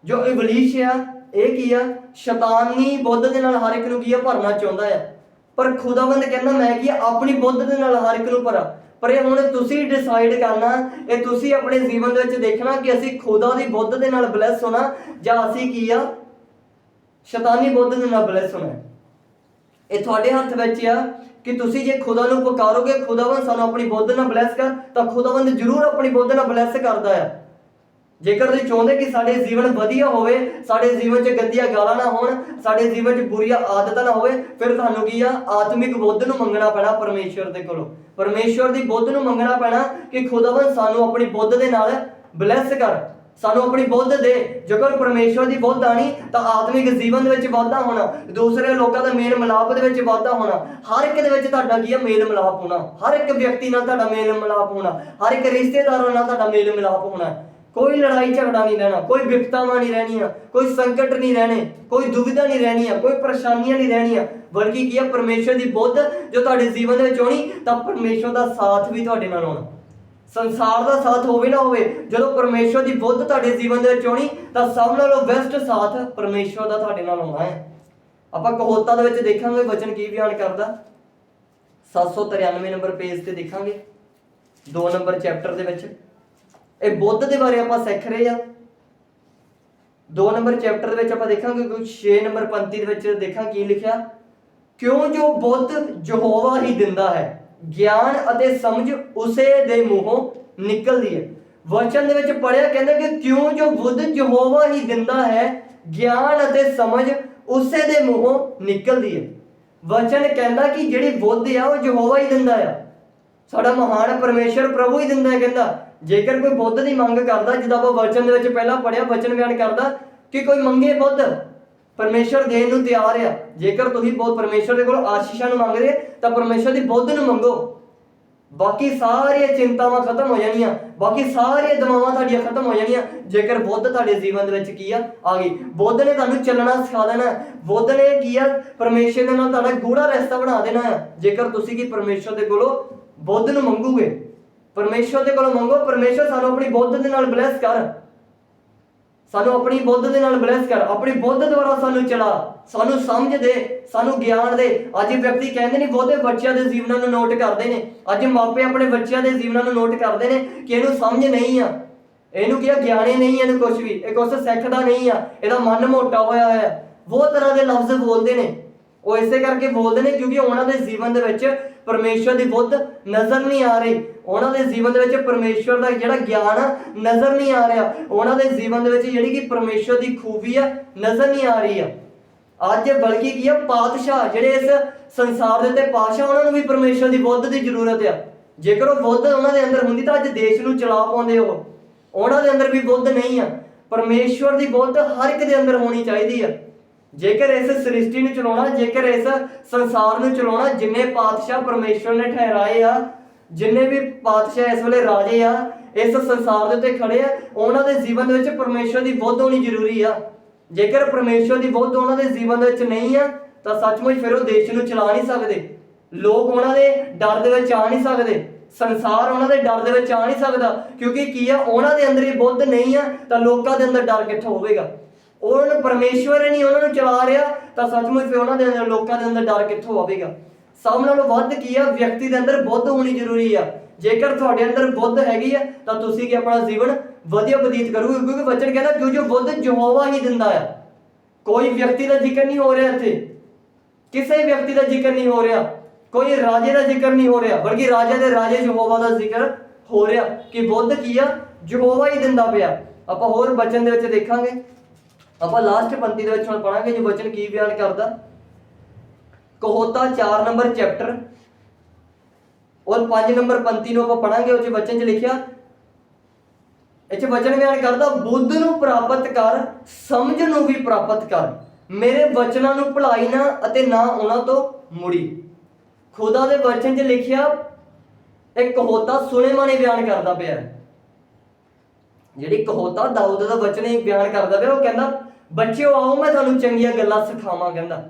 ਜੋ ਇਬਲਿਸ਼ ਆ, ਇਹ ਕੀ ਆ? ਸ਼ੈਤਾਨੀ ਬੁੱਧ ਦੇ ਨਾਲ ਹਰ ਇੱਕ ਨੂੰ ਕੀ ਆ? ਭਰਨਾ ਚਾਹੁੰਦਾ ਆ। ਪਰ ਖੁਦਾਵੰਦ ਕਹਿੰਦਾ, ਮੈਂ ਕੀ ਆਪਣੀ ਬੁੱਧ ਦੇ ਨਾਲ ਹਰ ਇੱਕ ਨੂੰ ਭਰਾਂ। ਪਰ ਇਹ ਹੁਣ ਤੁਸੀਂ ਡਿਸਾਈਡ ਕਰਨਾ, ਇਹ ਤੁਸੀਂ ਆਪਣੇ ਜੀਵਨ ਦੇ ਵਿੱਚ ਦੇਖਣਾ ਕਿ ਅਸੀਂ ਖੁਦਾ ਦੀ ਬੁੱਧ ਦੇ ਨਾਲ ਬਲੈਸ ਹੋਣਾ ਜਾਂ ਅਸੀਂ ਕੀ ਆ? ਸ਼ੈਤਾਨੀ ਬੁੱਧ ਦੇ ਨਾਲ ਬਲੈਸ ਹੋਣਾ ਇਹ ਤੁਹਾਡੇ ਹੱਥ ਵਿੱਚ ਆ ਕਿ ਤੁਸੀਂ ਜੇ ਖੁਦਾ ਨੂੰ ਪੁਕਾਰੋਗੇ, ਖੁਦਾਵੰਦ ਸਾਨੂੰ ਆਪਣੀ ਬੁੱਧ ਨਾਲ ਬਲੈਸ ਕਰ, ਤਾਂ ਖੁਦਾਵੰਦ ਜ਼ਰੂਰ ਆਪਣੀ ਬੁੱਧ ਨਾਲ ਬਲੈਸ ਕਰਦਾ ਆ। ਜੇਕਰ ਤੁਸੀਂ ਚਾਹੁੰਦੇ ਕਿ ਸਾਡੇ ਜੀਵਨ ਵਧੀਆ ਹੋਵੇ, ਸਾਡੇ ਜੀਵਨ 'ਚ ਗੰਦੀਆਂ ਗਾਲਾਂ ਨਾ ਹੋਣ, ਸਾਡੇ ਜੀਵਨ 'ਚ ਬੁਰੀਆਂ ਆਦਤਾਂ ਨਾ ਹੋਵੇ, ਫਿਰ ਤੁਹਾਨੂੰ ਕੀ ਆ? ਆਤਮਿਕ ਬੁੱਧ ਨੂੰ ਮੰਗਣਾ ਪੈਣਾ ਪਰਮੇਸ਼ਵਰ ਦੇ ਕੋਲੋਂ। ਪਰਮੇਸ਼ਵਰ ਦੀ ਬੁੱਧ ਨੂੰ ਮੰਗਣਾ ਪੈਣਾ ਕਿ ਖੁਦਾਵੰਦ ਸਾਨੂੰ ਆਪਣੀ ਬੁੱਧ ਦੇ ਨਾਲ ਬਲੈਸ ਕਰ। ਸਾਨੂੰ ਆਪਣੀ ਬੁੱਧ ਦੇ ਜੇਕਰ ਪਰਮੇਸ਼ਵਰ ਦੀ ਬੁੱਧ ਆਣੀ ਤਾਂ ਆਤਮਿਕ ਜੀਵਨ ਦੇ ਵਿੱਚ ਵਾਧਾ ਹੋਣਾ, ਦੂਸਰੇ ਲੋਕਾਂ ਦਾ ਮੇਲ ਮਿਲਾਪ ਦੇ ਵਿੱਚ ਵਾਧਾ ਹੋਣਾ, ਹਰ ਇੱਕ ਦੇ ਵਿੱਚ ਤੁਹਾਡਾ ਕੀ ਹੈ ਮੇਲ ਮਿਲਾਪ ਹੋਣਾ, ਹਰ ਇੱਕ ਵਿਅਕਤੀ ਨਾਲ ਤੁਹਾਡਾ ਮੇਲ ਮਿਲਾਪ ਹੋਣਾ, ਹਰ ਇੱਕ ਰਿਸ਼ਤੇਦਾਰਾਂ ਨਾਲ ਤੁਹਾਡਾ ਮੇਲ ਮਿਲਾਪ ਹੋਣਾ, ਕੋਈ ਲੜਾਈ ਝਗੜਾ ਨਹੀਂ ਰਹਿਣਾ, ਕੋਈ ਵਿਪਤਾਵਾਂ ਨਹੀਂ ਰਹਿਣੀਆਂ, ਕੋਈ ਸੰਕਟ ਨਹੀਂ ਰਹਿਣੇ, ਕੋਈ ਦੁਵਿਧਾ ਨਹੀਂ ਰਹਿਣੀਆਂ, ਕੋਈ ਪਰੇਸ਼ਾਨੀਆਂ ਨਹੀਂ ਰਹਿਣੀਆਂ, ਬਲਕਿ ਕੀ ਹੈ ਪਰਮੇਸ਼ਵਰ ਦੀ ਬੁੱਧ ਜੋ ਤੁਹਾਡੇ ਜੀਵਨ ਦੇ ਵਿੱਚ ਆਉਣੀ, ਤਾਂ ਪਰਮੇਸ਼ਵਰ ਦਾ ਸਾਥ ਵੀ ਤੁਹਾਡੇ ਨਾਲ ਹੋਣਾ ਸੰਸਾਰ ਦਾ ਸਾਥ ਹੋਵੇ ਨਾ ਹੋਵੇ, ਜਦੋਂ ਪਰਮੇਸ਼ਵਰ ਦੀ ਬੁੱਧ ਤੁਹਾਡੇ ਜੀਵਨ ਦੇ ਵਿੱਚ ਆਉਣੀ, ਤਾਂ ਸਭ ਨਾਲੋਂ ਬੈਸਟ ਸਾਥ ਪਰਮੇਸ਼ਵਰ ਦਾ ਤੁਹਾਡੇ ਨਾਲ ਆਉਣਾ ਹੈ। ਆਪਾਂ ਕਹੋਤਾ ਦੇ ਵਿੱਚ ਦੇਖਾਂਗੇ, ਵਚਨ ਕੀ ਬਿਆਨ ਕਰਦਾ? 793 ਨੰਬਰ ਪੇਜ ਤੇ ਦੇਖਾਂਗੇ 2 ਨੰਬਰ ਚੈਪਟਰ ਦੇ ਵਿੱਚ। ਇਹ ਬੁੱਧ ਦੇ ਬਾਰੇ ਆਪਾਂ ਸਿੱਖ ਰਹੇ ਆ 2 ਨੰਬਰ ਚੈਪਟਰ ਦੇ ਵਿੱਚ ਆਪਾਂ ਦੇਖਾਂਗੇ ਕੁਝ 6 ਨੰਬਰ ਪੰਕਤੀ ਦੇ ਵਿੱਚ ਦੇਖਾਂ ਕੀ ਲਿਖਿਆ, ਕਿਉਂ ਜੋ ਬੁੱਧ ਯਹੋਵਾ ਹੀ ਦਿੰਦਾ ਹੈ ਗਿਆਨ ਅਤੇ ਸਮਝ ਉਸੇ ਦੇ ਮੂੰਹੋਂ ਨਿਕਲਦੀ ਹੈ। ਵਚਨ ਦੇ ਵਿੱਚ ਪੜਿਆ ਕਹਿੰਦਾ ਕਿ ਕਿਉਂ ਜੋ ਬੁੱਧ ਯਹੋਵਾ ਹੀ ਦਿੰਦਾ ਹੈ, ਗਿਆਨ ਅਤੇ ਸਮਝ ਉਸੇ ਦੇ ਮੂੰਹੋਂ ਨਿਕਲਦੀ ਹੈ। ਵਚਨ ਕਹਿੰਦਾ ਕਿ ਜਿਹੜੀ ਬੁੱਧ ਆ, ਉਹ ਯਹੋਵਾ ਹੀ ਦਿੰਦਾ ਆ। ਸਾਡਾ ਮਹਾਨ ਪਰਮੇਸ਼ਰ ਪ੍ਰਭੂ ਹੀ ਦਿੰਦਾ ਹੈ ਕਹਿੰਦਾ। ਜੇਕਰ ਕੋਈ ਬੁੱਧ ਦੀ ਮੰਗ ਕਰਦਾ, ਜਿੱਦਾਂ ਆਪਾਂ ਵਚਨ ਦੇ ਵਿੱਚ ਪਹਿਲਾਂ ਪੜਿਆ ਵਚਨ ਬਿਆਨ ਕਰਦਾ ਕਿ ਕੋਈ ਮੰਗੇ ਬੁੱਧ ਪਰਮੇਸ਼ਰ ਦੇਣ ਨੂੰ ਤਿਆਰ ਆ। ਜੇਕਰ ਤੁਸੀਂ ਬਹੁਤ ਪਰਮੇਸ਼ਰ ਦੇ ਕੋਲ ਆਸ਼ੀਸ਼ਾਂ ਨੂੰ ਮੰਗਦੇ ਤਾਂ ਪਰਮੇਸ਼ਰ ਦੀ ਬੁੱਧ ਨੂੰ ਮੰਗੋ। ਬਾਕੀ ਸਾਰੀਆਂ ਚਿੰਤਾਵਾਂ ਖਤਮ ਹੋ ਜਾਣੀਆਂ। ਬਾਕੀ ਸਾਰੀਆਂ ਦਵਾਵਾਂ ਤੁਹਾਡੀਆਂ ਖਤਮ ਹੋ ਜਾਣੀਆਂ। ਜੇਕਰ ਬੁੱਧ ਤੁਹਾਡੇ ਜੀਵਨ ਦੇ ਵਿੱਚ ਕੀ ਆ? ਆ ਗਈ। ਬੁੱਧ ਨੇ ਤੁਹਾਨੂੰ ਚੱਲਣਾ ਸਿਖਾ ਦੇਣਾ। ਬੁੱਧ ਨੇ ਕੀ ਆ? ਪਰਮੇਸ਼ਰ ਦੇ ਨਾਲ ਤੁਹਾਡਾ ਗੂੜਾ ਰਸਤਾ ਬਣਾ ਦੇਣਾ ਹੈ ਜੇਕਰ ਤੁਸੀਂ ਕੀ ਪਰਮੇਸ਼ਰ ਦੇ ਕੋਲੋਂ ਬੁੱਧ ਨੂੰ ਮੰਗੋਗੇ, ਪਰਮੇਸ਼ਰ ਦੇ ਕੋਲੋਂ ਮੰਗੋ, ਪਰਮੇਸ਼ਰ ਸਾਨੂੰ ਆਪਣੀ ਬੁੱਧ ਦੇ ਨਾਲ ਬਲੈਸ ਕਰ। ਸਾਨੂੰ ਆਪਣੀ ਬੁੱਧ ਦੇ ਨਾਲ ਬਲੈਸ ਕਰ, ਆਪਣੀ ਬੁੱਧ ਦੁਆਰਾ ਸਾਨੂੰ ਚਲਾ, ਸਾਨੂੰ ਸਮਝ ਦੇ, ਸਾਨੂੰ ਗਿਆਨ ਦੇ। ਅੱਜ ਵਿਅਕਤੀ ਕਹਿੰਦੇ ਨੇ ਬਹੁਤੇ ਬੱਚਿਆਂ ਦੇ ਜੀਵਨਾਂ ਨੂੰ ਨੋਟ ਕਰਦੇ ਨੇ। ਅੱਜ ਮਾਪੇ ਆਪਣੇ ਬੱਚਿਆਂ ਦੇ ਜੀਵਨਾਂ ਨੂੰ ਨੋਟ ਕਰਦੇ ਨੇ ਕਿ ਇਹਨੂੰ ਸਮਝ ਨਹੀਂ ਆ। ਇਹਨੂੰ ਕਿਹਾ ਆ ਗਿਆਨੇ ਨਹੀਂ, ਇਹਨੂੰ ਕੁਝ ਵੀ। ਇਹ ਕੁਝ ਸਿੱਖਦਾ ਨਹੀਂ ਆ। ਇਹਦਾ ਮਨ ਮੋਟਾ ਹੋਇਆ ਹੋਇਆ ਹੈ। ਬਹੁਤ ਤਰ੍ਹਾਂ ਦੇ ਲਫ਼ਜ਼ ਬੋਲਦੇ ਨੇ। ਉਹ ਇਸੇ ਕਰਕੇ ਬੋਲਦੇ ਨੇ ਕਿਉਂਕਿ ਉਹਨਾਂ ਦੇ ਜੀਵਨ ਦੇ ਵਿੱਚ ਪਰਮੇਸ਼ਰ ਦੀ ਬੁੱਧ ਨਜ਼ਰ ਨਹੀਂ ਆ ਰਹੀ। ਉਹਨਾਂ ਦੇ ਜੀਵਨ ਦੇ ਵਿੱਚ ਪਰਮੇਸ਼ਰ ਦਾ ਜਿਹੜਾ ਗਿਆਨ ਆ, ਨਜ਼ਰ ਨਹੀਂ ਆ ਰਿਹਾ। ਉਹਨਾਂ ਦੇ ਜੀਵਨ ਦੇ ਵਿੱਚ ਜਿਹੜੀ ਕਿ ਪਰਮੇਸ਼ਰ ਦੀ ਖੂਬੀ ਆ, ਨਜ਼ਰ ਨਹੀਂ ਆ ਰਹੀ ਆ। ਅੱਜ ਬਲਕਿ ਕੀ ਆ, ਪਾਤਸ਼ਾਹ ਜਿਹੜੇ ਇਸ ਸੰਸਾਰ ਦੇ ਉੱਤੇ ਪਾਤਸ਼ਾਹ, ਉਹਨਾਂ ਨੂੰ ਵੀ ਪਰਮੇਸ਼ਰ ਦੀ ਬੁੱਧ ਦੀ ਜ਼ਰੂਰਤ ਆ। ਜੇਕਰ ਉਹ ਬੁੱਧ ਉਹਨਾਂ ਦੇ ਅੰਦਰ ਹੁੰਦੀ ਤਾਂ ਅੱਜ ਦੇਸ਼ ਨੂੰ ਚਲਾ ਪਾਉਂਦੇ ਉਹ। ਉਹਨਾਂ ਦੇ ਅੰਦਰ ਵੀ ਬੁੱਧ ਨਹੀਂ ਆ। ਪਰਮੇਸ਼ਵਰ ਦੀ ਬੁੱਧ ਹਰ ਇੱਕ ਦੇ ਅੰਦਰ ਹੋਣੀ ਚਾਹੀਦੀ ਆ। ਜੇਕਰ ਇਸ ਸ੍ਰਿਸ਼ਟੀ ਨੂੰ ਚਲਾਉਣਾ, ਜੇਕਰ ਇਸ ਸੰਸਾਰ ਨੂੰ ਚਲਾਉਣਾ, ਜਿੰਨੇ ਪਾਤਸ਼ਾਹ ਪਰਮੇਸ਼ਵਰ ਨੇ ਠਹਿਰਾਏ ਆ, ਜਿੰਨੇ ਵੀ ਪਾਤਸ਼ਾਹ ਇਸ ਵੇਲੇ ਰਾਜੇ ਆ, ਇਸ ਸੰਸਾਰ ਦੇ ਉੱਤੇ ਖੜੇ ਆ, ਉਹਨਾਂ ਦੇ ਜੀਵਨ ਦੇ ਵਿੱਚ ਪਰਮੇਸ਼ਵਰ ਦੀ ਬੁੱਧ ਹੋਣੀ ਜ਼ਰੂਰੀ ਆ। ਜੇਕਰ ਪਰਮੇਸ਼ਵਰ ਦੀ ਬੁੱਧ ਉਹਨਾਂ ਦੇ ਜੀਵਨ ਦੇ ਵਿੱਚ ਨਹੀਂ ਆ, ਤਾਂ ਸੱਚਮੁੱਚ ਫਿਰ ਉਹ ਦੇਸ਼ ਨੂੰ ਚਲਾ ਨਹੀਂ ਸਕਦੇ। ਲੋਕ ਉਹਨਾਂ ਦੇ ਡਰ ਦੇ ਵਿੱਚ ਆ ਨਹੀਂ ਸਕਦੇ। ਸੰਸਾਰ ਉਹਨਾਂ ਦੇ ਡਰ ਦੇ ਵਿੱਚ ਆ ਨਹੀਂ ਸਕਦਾ, ਕਿਉਂਕਿ ਕੀ ਆ, ਉਹਨਾਂ ਦੇ ਅੰਦਰ ਹੀ ਬੁੱਧ ਨਹੀਂ ਆ, ਤਾਂ ਲੋਕਾਂ ਦੇ ਅੰਦਰ ਡਰ ਕਿੱਥੋਂ ਹੋਵੇਗਾ? ਉਹਨਾਂ ਪਰਮੇਸ਼ਵਰ ਹੀ ਨਹੀਂ ਉਹਨਾਂ ਨੂੰ ਚਲਾ ਰਿਹਾ, ਤਾਂ ਸੱਚਮੁੱਚ ਫਿਰ ਉਹਨਾਂ ਦੇ ਅੰਦਰ, ਲੋਕਾਂ ਦੇ ਅੰਦਰ ਡਰ ਕਿੱਥੋਂ ਆਵੇਗਾ? ਸਭ ਨਾਲੋਂ ਵੱਧ ਕੀ ਆ? ਵਿਅਕਤੀ ਦੇ ਅੰਦਰ ਬੁੱਧ ਹੋਣੀ ਜ਼ਰੂਰੀ ਆ। ਜੇਕਰ ਤੁਹਾਡੇ ਅੰਦਰ ਬੁੱਧ ਹੈਗੀ ਆ, ਤਾਂ ਤੁਸੀਂ ਕੀ ਆਪਣਾ ਜੀਵਨ ਵਧੀਆ ਬਤੀਤ ਕਰੋਗੇ? ਕਿਉਂਕਿ ਵਚਨ ਕਹਿੰਦਾ, ਜੋ ਜੋ ਬੁੱਧ ਯਹੋਵਾ ਹੀ ਦਿੰਦਾ ਆ। ਕੋਈ ਵਿਅਕਤੀ ਦਾ ਜ਼ਿਕਰ ਨਹੀਂ ਹੋ ਰਿਹਾ ਇੱਥੇ। ਕਿਸੇ ਵਿਅਕਤੀ ਦਾ ਜ਼ਿਕਰ ਨਹੀਂ ਹੋ ਰਿਹਾ। ਕੋਈ ਰਾਜੇ ਦਾ ਜ਼ਿਕਰ ਨਹੀਂ ਹੋ ਰਿਹਾ। ਬਲਕਿ ਰਾਜਾ ਦੇ ਰਾਜੇ ਯਹੋਵਾ ਦਾ ਜ਼ਿਕਰ ਹੋ ਰਿਹਾ ਕਿ ਬੁੱਧ ਕੀ ਆ? ਯਹੋਵਾ ਹੀ ਦਿੰਦਾ ਪਿਆ। ਆਪਾਂ ਹੋਰ ਬਚਨ ਦੇ ਵਿੱਚ ਦੇਖਾਂਗੇ। ਆਪਾਂ ਲਾਸਟ ਪੰਕਤੀ ਦੇ ਵਿੱਚ ਹੁਣ ਪੜਾਂਗੇ ਜੋ ਬਚਨ ਕੀ ਬਿਆਨ ਕਰਦਾ। ਕਹੋਤਾ 4 ਨੰਬਰ ਚੈਪਟਰ ਔਰ 5 ਨੰਬਰ ਪੰਕਤੀ ਨੂੰ ਆਪਾਂ ਪੜਾਂਗੇ ਉਹ ਚ ਬਚਨ ਚ ਲਿਖਿਆ। ਇਹ ਚ ਵਚਨ ਬਿਆਨ ਕਰਦਾ, ਬੁੱਧ ਨੂੰ ਪ੍ਰਾਪਤ ਕਰ, ਸਮਝ ਨੂੰ ਵੀ ਪ੍ਰਾਪਤ ਕਰ। ਮੇਰੇ ਵਚਨਾਂ ਨੂੰ ਭੁਲਾਈ ਨਾ ਅਤੇ ਨਾ ਉਹਨਾਂ ਤੋਂ ਮੁੜੀ। ਖੁਦਾ ਦੇ ਵਚਨ 'ਚ ਲਿਖਿਆ ਇੱਕ ਕਹੋਤਾ ਸੁਲੇਮਾਨੀ ਬਿਆਨ ਕਰਦਾ ਪਿਆ। ਜਿਹੜੀ ਕਹੋਤਾ ਦਾਊਦ ਦਾ ਵਚਨ ਹੀ ਬਿਆਨ ਕਰਦਾ ਪਿਆ, ਉਹ ਕਹਿੰਦਾ, ਬੱਚਿਓ, ਆਓ, ਮੈਂ ਤੁਹਾਨੂੰ ਚੰਗੀਆਂ ਗੱਲਾਂ ਸਿਖਾਵਾਂ ਕਹਿੰਦਾ।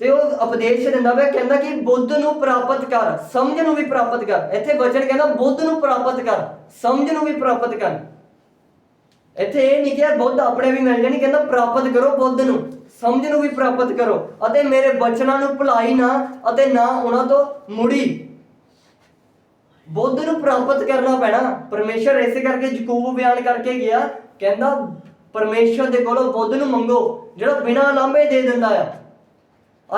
ਤੇ ਉਹ ਉਪਦੇਸ਼ ਦਿੰਦਾ ਪਿਆ, ਕਹਿੰਦਾ ਕਿ ਬੁੱਧ ਨੂੰ ਪ੍ਰਾਪਤ ਕਰ, ਸਮਝ ਨੂੰ ਵੀ ਪ੍ਰਾਪਤ ਕਰ। ਇੱਥੇ ਵਚਨ ਕਹਿੰਦਾ, ਬੁੱਧ ਨੂੰ ਪ੍ਰਾਪਤ ਕਰ, ਸਮਝ ਨੂੰ ਵੀ ਪ੍ਰਾਪਤ ਕਰ। ਇੱਥੇ ਇਹ ਨਹੀਂ ਕਿਹਾ, ਬੁੱਧ ਆਪਣੇ ਵੀ ਮਿਲ ਜਾਣੀ ਕਹਿੰਦਾ, ਪ੍ਰਾਪਤ ਕਰੋ ਬੁੱਧ ਨੂੰ, ਸਮਝ ਨੂੰ ਵੀ ਪ੍ਰਾਪਤ ਕਰੋ ਅਤੇ ਮੇਰੇ ਬਚਨਾਂ ਨੂੰ ਭੁਲਾਈ ਨਾ ਅਤੇ ਨਾ ਉਹਨਾਂ ਤੋਂ ਮੁੜੀ। ਬੁੱਧ ਨੂੰ ਪ੍ਰਾਪਤ ਕਰਨਾ ਪੈਣਾ। ਪਰਮੇਸ਼ਰ ਇਸੇ ਕਰਕੇ ਯਕੂਬ ਬਿਆਨ ਕਰਕੇ ਗਿਆ, ਕਹਿੰਦਾ, ਪਰਮੇਸ਼ਰ ਦੇ ਕੋਲੋਂ ਬੁੱਧ ਨੂੰ ਮੰਗੋ, ਜਿਹੜਾ ਬਿਨਾਂ ਲਾਂਭੇ ਦੇ ਦਿੰਦਾ ਆ।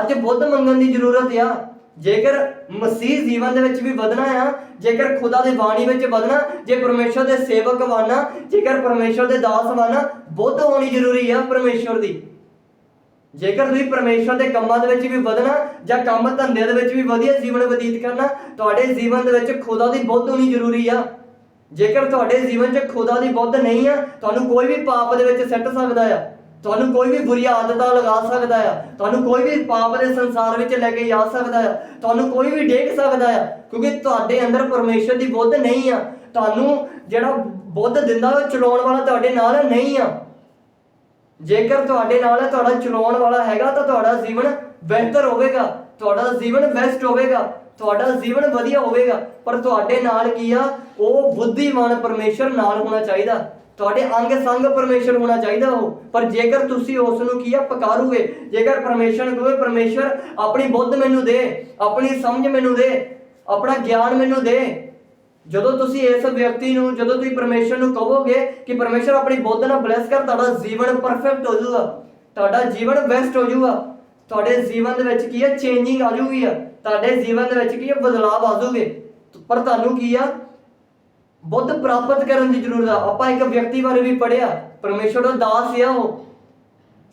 ਅੱਜ ਬੁੱਧ ਮੰਗਣ ਦੀ ਜ਼ਰੂਰਤ ਆ। ਜੇਕਰ ਮਸੀਹ ਜੀਵਨ ਦੇ ਵਿੱਚ ਵੀ ਵਧਣਾ ਆ, ਜੇਕਰ ਖੁਦਾ ਦੇ ਬਾਣੀ ਵਿੱਚ ਵਧਣਾ, ਜੇ ਪਰਮੇਸ਼ਰ ਦੇ ਸੇਵਕ ਬਣਨਾ, ਜੇਕਰ ਪਰਮੇਸ਼ਰ ਦੇ ਦਾਸ ਬਣਨਾ, ਬੁੱਧ ਹੋਣੀ ਜ਼ਰੂਰੀ ਆ ਪਰਮੇਸ਼ਰ ਦੀ। ਜੇਕਰ ਤੁਸੀਂ ਪਰਮੇਸ਼ਰ ਦੇ ਕੰਮਾਂ ਦੇ ਵਿੱਚ ਵੀ ਵਧਣਾ, ਜਾਂ ਕੰਮ ਧੰਦੇ ਦੇ ਵਿੱਚ ਵੀ ਵਧੀਆ ਜੀਵਨ ਬਤੀਤ ਕਰਨਾ, ਤੁਹਾਡੇ ਜੀਵਨ ਦੇ ਵਿੱਚ ਖੁਦਾ ਦੀ ਬੁੱਧ ਹੋਣੀ ਜ਼ਰੂਰੀ ਆ। ਜੇਕਰ ਤੁਹਾਡੇ ਜੀਵਨ 'ਚ ਖੁਦਾ ਦੀ ਬੁੱਧ ਨਹੀਂ ਆ, ਤੁਹਾਨੂੰ ਕੋਈ ਵੀ ਪਾਪ ਦੇ ਵਿੱਚ ਸਿੱਟ ਸਕਦਾ ਆ। ਤੁਹਾਨੂੰ ਕੋਈ ਵੀ ਬੁਰੀ ਆਦਤਾਂ ਲਗਾ ਸਕਦਾ ਆ। ਤੁਹਾਨੂੰ ਕੋਈ ਵੀ ਪਾਪ ਦੇ ਸੰਸਾਰ ਵਿੱਚ ਲੈ ਕੇ ਜਾ ਸਕਦਾ ਆ। ਤੁਹਾਨੂੰ ਕੋਈ ਵੀ ਡੇਗ ਸਕਦਾ ਆ, ਕਿਉਂਕਿ ਤੁਹਾਡੇ ਅੰਦਰ ਪਰਮੇਸ਼ਰ ਦੀ ਬੁੱਧ ਨਹੀਂ ਆ। ਤੁਹਾਨੂੰ ਜਿਹੜਾ ਬੁੱਧ ਦਿੰਦਾ ਉਹ ਚਲਾਉਣ ਵਾਲਾ ਤੁਹਾਡੇ ਨਾਲ ਨਹੀਂ ਆ। ਜੇਕਰ ਤੁਹਾਡੇ ਨਾਲ ਤੁਹਾਡਾ ਚਲਾਉਣ ਵਾਲਾ ਹੈਗਾ ਤਾਂ ਤੁਹਾਡਾ ਜੀਵਨ ਬਿਹਤਰ ਹੋਵੇਗਾ, ਤੁਹਾਡਾ ਜੀਵਨ ਬੈਸਟ ਹੋਵੇਗਾ, ਤੁਹਾਡਾ ਜੀਵਨ ਵਧੀਆ ਹੋਵੇਗਾ, ਪਰ ਤੁਹਾਡੇ ਨਾਲ ਕੀ ਆ, ਉਹ ਬੁੱਧੀਮਾਨ ਪਰਮੇਸ਼ਰ ਨਾਲ ਹੋਣਾ ਚਾਹੀਦਾ, ਤੁਹਾਡੇ ਅੰਗ ਸੰਗ ਪਰਮੇਸ਼ਰ ਹੋਣਾ ਚਾਹੀਦਾ ਉਹ, ਪਰ ਜੇਕਰ ਤੁਸੀਂ ਉਸ ਨੂੰ ਕੀ ਆ, ਪਕਾਰੋਗੇ, ਜੇਕਰ ਪਰਮੇਸ਼ਰ ਨੂੰ ਕਹੋਗੇ, ਪਰਮੇਸ਼ਰ, ਆਪਣੀ ਬੁੱਧ ਮੈਨੂੰ ਦੇ, ਆਪਣੀ ਸਮਝ ਮੈਨੂੰ ਦੇ, ਆਪਣਾ ਗਿਆਨ ਮੈਨੂੰ ਦੇ ਜਦੋਂ ਤੁਸੀਂ ਇਸ ਵਿਅਕਤੀ ਨੂੰ, ਜਦੋਂ ਤੁਸੀਂ ਪਰਮੇਸ਼ਰ ਨੂੰ ਕਹੋਗੇ ਕਿ ਪਰਮੇਸ਼ਰ ਆਪਣੀ ਬੁੱਧ ਨਾਲ ਬਲੈਸ ਕਰ, ਤੁਹਾਡਾ ਜੀਵਨ ਪਰਫੈਕਟ ਹੋ ਜਾਊਗਾ। ਤੁਹਾਡਾ ਜੀਵਨ ਬੈਸਟ ਹੋ ਜਾਊਗਾ। ਤੁਹਾਡੇ ਜੀਵਨ ਦੇ ਵਿੱਚ ਕੀ ਹੈ? ਚੇਂਜਿੰਗ ਆ ਜਾਊਗੀ ਆ। ਤੁਹਾਡੇ ਜੀਵਨ ਦੇ ਵਿੱਚ ਕੀ ਹੈ? ਬਦਲਾਅ ਆ ਜਾਊਗੇ। ਪਰ ਤੁਹਾਨੂੰ ਕੀ ਆ? ਬੁੱਧ ਪ੍ਰਾਪਤ ਕਰਨ ਦੀ ਜ਼ਰੂਰਤ ਆ। ਆਪਾਂ ਇੱਕ ਵਿਅਕਤੀ ਬਾਰੇ ਵੀ ਪੜਿਆ ਪਰਮੇਸ਼ਰ ਦਾ ਦਾਸ ਆ ਉਹ।